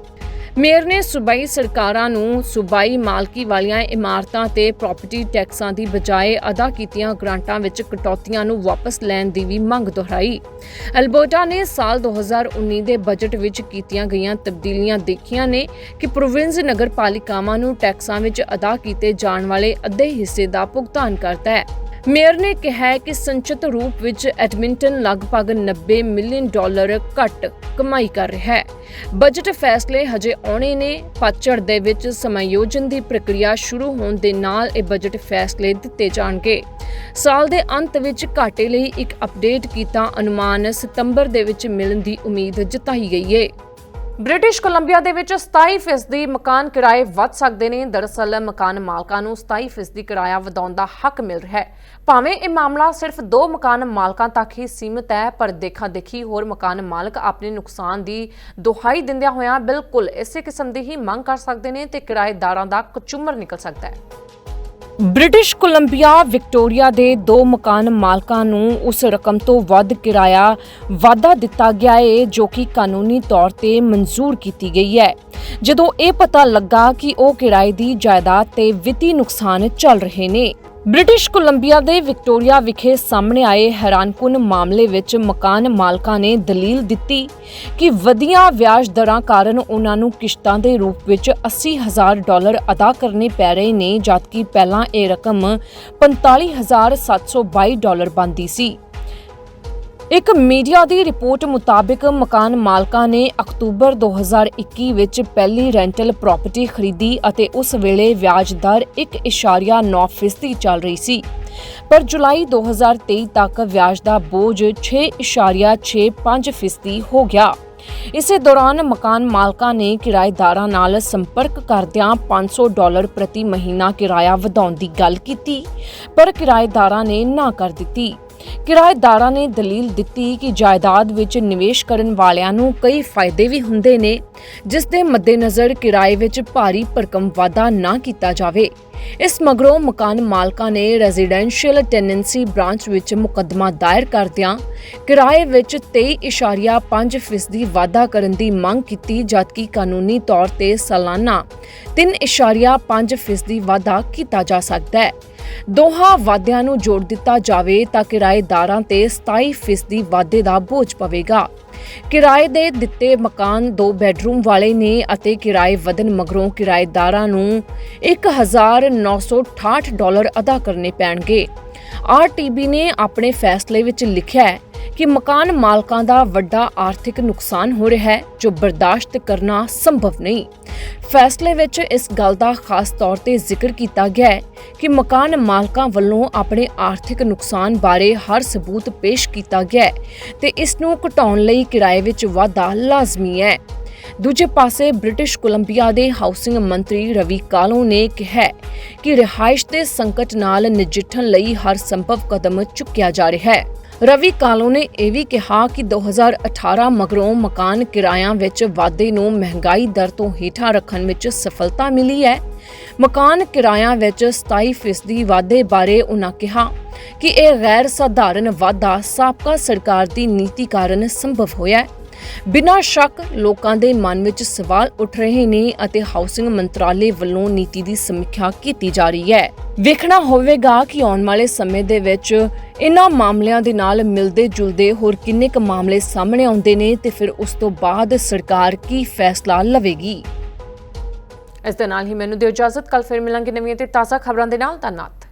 ਮੇਅਰ ਨੇ ਸੂਬਾਈ ਸਰਕਾਰਾਂ ਨੂੰ ਸੂਬਾਈ ਮਾਲਕੀ ਵਾਲੀਆਂ ਇਮਾਰਤਾਂ ਤੇ ਪ੍ਰਾਪਰਟੀ ਟੈਕਸਾਂ ਦੀ ਬਜਾਏ ਅਦਾ ਕੀਤੀਆਂ ਗ੍ਰਾਂਟਾਂ ਵਿੱਚ ਕਟੌਤੀਆਂ ਨੂੰ ਵਾਪਸ ਲੈਣ ਦੀ ਵੀ ਮੰਗ ਦੁਹਰਾਈ। ਅਲਬਰਟਾ ਨੇ ਸਾਲ 2019 ਦੇ ਬਜਟ ਵਿੱਚ ਕੀਤੀਆਂ ਗਈਆਂ ਤਬਦੀਲੀਆਂ ਦੇਖੀਆਂ ਨੇ ਕਿ ਪ੍ਰੋਵਿੰਸ ਨਗਰਪਾਲਿਕਾਵਾਂ ਨੂੰ ਟੈਕਸਾਂ ਵਿੱਚ ਅਦਾ ਕੀਤੇ ਜਾਣ ਵਾਲੇ ਅੱਧੇ ਹਿੱਸੇ ਦਾ ਭੁਗਤਾਨ ਕਰਦਾ ਹੈ। ਮੇਅਰ ਨੇ ਕਿਹਾ ਕਿ ਸੰਚਿਤ ਰੂਪ ਵਿੱਚ ਐਡਮਿੰਟਨ ਲਗਭਗ 90 ਮਿਲੀਅਨ ਡਾਲਰ ਘੱਟ ਕਮਾਈ ਕਰ ਰਿਹਾ ਹੈ। ਬਜਟ ਫੈਸਲੇ ਹਜੇ ਆਉਣੇ ਨੇ। ਪਤਝੜ ਦੇ ਵਿੱਚ ਸਮਾਯੋਜਨ ਦੀ ਪ੍ਰਕਿਰਿਆ ਸ਼ੁਰੂ ਹੋਣ ਦੇ ਨਾਲ ਇਹ ਬਜਟ ਫੈਸਲੇ ਦਿੱਤੇ ਜਾਣਗੇ। ਸਾਲ ਦੇ ਅੰਤ ਵਿੱਚ ਘਾਟੇ ਲਈ ਇੱਕ ਅਪਡੇਟ ਕੀਤਾ ਅਨੁਮਾਨ ਸਤੰਬਰ ਦੇ ਵਿੱਚ ਮਿਲਣ ਦੀ ਉਮੀਦ ਜਤਾਈ ਗਈ ਹੈ ਬ੍ਰਿਟਿਸ਼ ਕੋਲੰਬੀਆ ਦੇ ਵਿੱਚ 27% ਮਕਾਨ ਕਿਰਾਏ ਵੱਧ ਸਕਦੇ ਨੇ। ਦਰਅਸਲ ਮਕਾਨ ਮਾਲਕਾਂ ਨੂੰ 27% ਕਿਰਾਇਆ ਵਧਾਉਣ ਦਾ ਹੱਕ ਮਿਲ ਰਿਹਾ ਹੈ। ਭਾਵੇਂ ਇਹ ਮਾਮਲਾ ਸਿਰਫ ਦੋ ਮਕਾਨ ਮਾਲਕਾਂ ਤੱਕ ਹੀ ਸੀਮਿਤ ਹੈ, ਪਰ ਦੇਖਾ ਦੇਖੀ ਹੋਰ ਮਕਾਨ ਮਾਲਕ ਆਪਣੇ ਨੁਕਸਾਨ ਦੀ ਦੁਹਾਈ ਦਿੰਦਿਆਂ ਹੋਇਆਂ ਬਿਲਕੁਲ ਇਸੇ ਕਿਸਮ ਦੀ ਹੀ ਮੰਗ ਕਰ ਸਕਦੇ ਨੇ ਤੇ ਕਿਰਾਏਦਾਰਾਂ ਦਾ ਕਚੂਮਰ ਨਿਕਲ ਸਕਦਾ ਹੈ। ਬ੍ਰਿਟਿਸ਼ ਕੋਲੰਬੀਆ ਵਿਕਟੋਰੀਆ ਦੇ ਦੋ ਮਕਾਨ ਮਾਲਕਾਂ ਨੂੰ ਉਸ ਰਕਮ ਤੋਂ ਵੱਧ ਕਿਰਾਇਆ ਵਾਧਾ ਦਿੱਤਾ ਗਿਆ ਹੈ ਜੋ ਕਿ ਕਾਨੂੰਨੀ ਤੌਰ ਤੇ ਮਨਜ਼ੂਰ ਕੀਤੀ ਗਈ ਹੈ। ਜਦੋਂ ਇਹ ਪਤਾ ਲੱਗਾ ਕਿ ਉਹ ਕਿਰਾਏ ਦੀ ਜਾਇਦਾਦ ਤੇ ਵਿੱਤੀ ਨੁਕਸਾਨ ਚੱਲ ਰਹੇ ਨੇ। ਬ੍ਰਿਟਿਸ਼ ਕੋਲੰਬੀਆ ਦੇ ਵਿਕਟੋਰੀਆ ਵਿਖੇ ਸਾਹਮਣੇ ਆਏ ਹੈਰਾਨਕੁਨ ਮਾਮਲੇ ਵਿੱਚ ਮਕਾਨ ਮਾਲਕਾਂ ਨੇ ਦਲੀਲ ਦਿੱਤੀ ਕਿ ਵਧੀਆਂ ਵਿਆਜ ਦਰਾਂ ਕਾਰਨ ਉਹਨਾਂ ਨੂੰ ਕਿਸ਼ਤਾਂ ਦੇ ਰੂਪ ਵਿੱਚ 80000 ਡਾਲਰ ਅਦਾ ਕਰਨੇ ਪੈ ਰਹੇ ਨੇ, ਜਦਕਿ ਪਹਿਲਾਂ ਇਹ ਰਕਮ 45722 ਡਾਲਰ ਬਣਦੀ ਸੀ। ਇੱਕ ਮੀਡੀਆ ਦੀ ਰਿਪੋਰਟ ਮੁਤਾਬਕ ਮਕਾਨ ਮਾਲਕਾਂ ਨੇ ਅਕਤੂਬਰ 2021 ਵਿੱਚ ਪਹਿਲੀ ਰੈਂਟਲ ਪ੍ਰਾਪਰਟੀ ਖਰੀਦੀ ਅਤੇ ਉਸ ਵੇਲੇ ਵਿਆਜ ਦਰ 1.9% ਚੱਲ ਰਹੀ ਸੀ। ਪਰ ਜੁਲਾਈ 2023 ਤੱਕ ਵਿਆਜ ਦਾ ਬੋਝ 6.65% ਹੋ ਗਿਆ। ਇਸੇ ਦੌਰਾਨ ਮਕਾਨ ਮਾਲਕਾਂ ਨੇ ਕਿਰਾਏਦਾਰਾਂ ਨਾਲ ਸੰਪਰਕ ਕਰਦਿਆਂ 500 ਡਾਲਰ ਪ੍ਰਤੀ ਮਹੀਨਾ ਕਿਰਾਇਆ ਵਧਾਉਣ ਦੀ ਗੱਲ ਕੀਤੀ, ਪਰ ਕਿਰਾਏਦਾਰਾਂ ਨੇ ਨਾ ਕਰ ਦਿੱਤੀ। ਕਿਰਾਏਦਾਰਾਂ ਨੇ ਦਲੀਲ ਦਿੱਤੀ ਕਿ ਜਾਇਦਾਦ ਵਿੱਚ ਨਿਵੇਸ਼ ਕਰਨ ਵਾਲਿਆਂ ਨੂੰ ਕਈ ਫਾਇਦੇ ਵੀ ਹੁੰਦੇ ਨੇ, ਜਿਸ ਦੇ ਮੱਦੇਨਜ਼ਰ ਕਿਰਾਏ ਵਿੱਚ ਭਾਰੀ ਭਰਕਮ ਵਾਧਾ ਨਾ ਕੀਤਾ ਜਾਵੇ। ਇਸ ਮਗਰੋਂ ਮਕਾਨ ਮਾਲਕਾਂ ਨੇ ਰੈਜ਼ੀਡੈਂਸ਼ੀਅਲ ਟੈਨੈਂਸੀ ਬ੍ਰਾਂਚ ਵਿੱਚ ਮੁਕੱਦਮਾ ਦਾਇਰ ਕਰਦਿਆਂ ਕਿਰਾਏ ਵਿੱਚ 23.5% ਵਾਧਾ ਕਰਨ ਦੀ ਮੰਗ ਕੀਤੀ, ਜਦਕਿ ਕਾਨੂੰਨੀ ਤੌਰ ਤੇ ਸਾਲਾਨਾ 3.5% ਵਾਧਾ ਕੀਤਾ ਜਾ ਸਕਦਾ ਹੈ। ਦੋਹਾਂ ਵਾਅਦਿਆਂ ਨੂੰ ਜੋੜ ਦਿੱਤਾ ਜਾਵੇ ਤਾਂ ਕਿਰਾਏਦਾਰਾਂ ਤੇ 27% ਵਾਧੇ ਦਾ ਬੋਝ ਪਵੇਗਾ। ਕਿਰਾਏ ਦੇ ਦਿੱਤੇ ਮਕਾਨ ਦੋ ਬੈੱਡਰੂਮ ਵਾਲੇ ਨੇ ਅਤੇ ਕਿਰਾਏ ਵਧਨ ਮਗਰੋਂ ਕਿਰਾਏਦਾਰਾਂ ਨੂੰ 1968 ਡਾਲਰ ਅਦਾ ਕਰਨੇ ਪੈਣਗੇ। ਆਰਟੀਬੀ ਨੇ ਆਪਣੇ ਫੈਸਲੇ ਵਿੱਚ ਲਿਖਿਆ ਹੈ ਕਿ ਮਕਾਨ ਮਾਲਕਾਂ ਦਾ ਵੱਡਾ ਆਰਥਿਕ ਨੁਕਸਾਨ ਹੋ ਰਿਹਾ ਹੈ, ਜੋ ਬਰਦਾਸ਼ਤ ਕਰਨਾ ਸੰਭਵ ਨਹੀਂ। ਫੈਸਲੇ ਵਿੱਚ ਇਸ ਗੱਲ ਦਾ ਖਾਸ ਤੌਰ ਤੇ ਜ਼ਿਕਰ ਕੀਤਾ ਗਿਆ ਹੈ ਕਿ ਮਕਾਨ ਮਾਲਕਾਂ ਵੱਲੋਂ ਆਪਣੇ ਆਰਥਿਕ ਨੁਕਸਾਨ ਬਾਰੇ ਹਰ ਸਬੂਤ ਪੇਸ਼ ਕੀਤਾ ਗਿਆ ਹੈ ਤੇ ਇਸ ਨੂੰ ਘਟਾਉਣ ਲਈ ਕਿਰਾਏ ਵਿੱਚ ਵਾਧਾ ਲਾਜ਼ਮੀ ਹੈ। ਦੂਜੇ ਪਾਸੇ ਬ੍ਰਿਟਿਸ਼ ਕੋਲੰਬੀਆ ਦੇ ਹਾਊਸਿੰਗ ਮੰਤਰੀ ਰਵੀ ਕਾਲੋ ਨੇ ਕਿਹਾ ਕਿ ਰਿਹਾਇਸ਼ ਦੇ ਸੰਕਟ ਨਾਲ ਨਜਿੱਠਣ ਲਈ ਹਰ ਸੰਭਵ ਕਦਮ ਚੁੱਕਿਆ ਜਾ ਰਿਹਾ ਹੈ। ਰਵੀ ਕਾਲੋ ਨੇ ਇਹ ਵੀ ਕਿਹਾ ਕਿ 2018 ਮਗਰੋਂ ਮਕਾਨ ਕਿਰਾਇਆਂ ਵਿੱਚ ਵਾਧੇ ਨੂੰ ਮਹਿੰਗਾਈ ਦਰ ਤੋਂ ਹੇਠਾਂ ਰੱਖਣ ਵਿੱਚ ਸਫਲਤਾ ਮਿਲੀ ਹੈ। ਮਕਾਨ ਕਿਰਾਇਆਂ ਵਿੱਚ 27% ਵਾਧੇ ਬਾਰੇ ਉਨ੍ਹਾਂ ਕਿਹਾ ਕਿ ਇਹ ਗੈਰ ਸਧਾਰਨ ਵਾਧਾ ਸਾਬਕਾ ਸਰਕਾਰ ਦੀ ਨੀਤੀ ਕਾਰਨ ਸੰਭਵ ਹੋਇਆ ਹੈ। ਬਿਨਾਂ ਸ਼ੱਕ ਲੋਕਾਂ ਦੇ ਮਨ ਵਿੱਚ ਸਵਾਲ ਉੱਠ ਰਹੇ ਨੇ ਅਤੇ ਹਾਊਸਿੰਗ ਮੰਤਰਾਲੇ ਵੱਲੋਂ ਨੀਤੀ ਦੀ ਸਮੀਖਿਆ ਕੀਤੀ ਜਾ ਰਹੀ ਹੈ। ਵੇਖਣਾ ਹੋਵੇਗਾ ਕਿ ਆਉਣ ਵਾਲੇ ਸਮੇਂ ਦੇ ਵਿੱਚ ਇਨ੍ਹਾਂ ਮਾਮਲਿਆਂ ਦੇ ਨਾਲ ਮਿਲਦੇ ਜੁਲਦੇ ਹੋਰ ਕਿੰਨੇ ਕੁ ਮਾਮਲੇ ਸਾਹਮਣੇ ਆਉਂਦੇ ਨੇ ਤੇ ਫਿਰ ਉਸ ਤੋਂ ਬਾਅਦ ਸਰਕਾਰ ਕੀ ਫੈਸਲਾ ਲਵੇਗੀ। ਇਸ ਦੇ ਨਾਲ ਹੀ ਮੈਨੂੰ ਦਿਓ ਇਜਾਜ਼ਤ। ਕੱਲ ਫਿਰ ਮਿਲਾਂਗੇ ਨਵੀਆਂ ਤੇ ਤਾਜ਼ਾ ਖਬਰਾਂ ਦੇ ਨਾਲ। ਧੰਨਵਾਦ।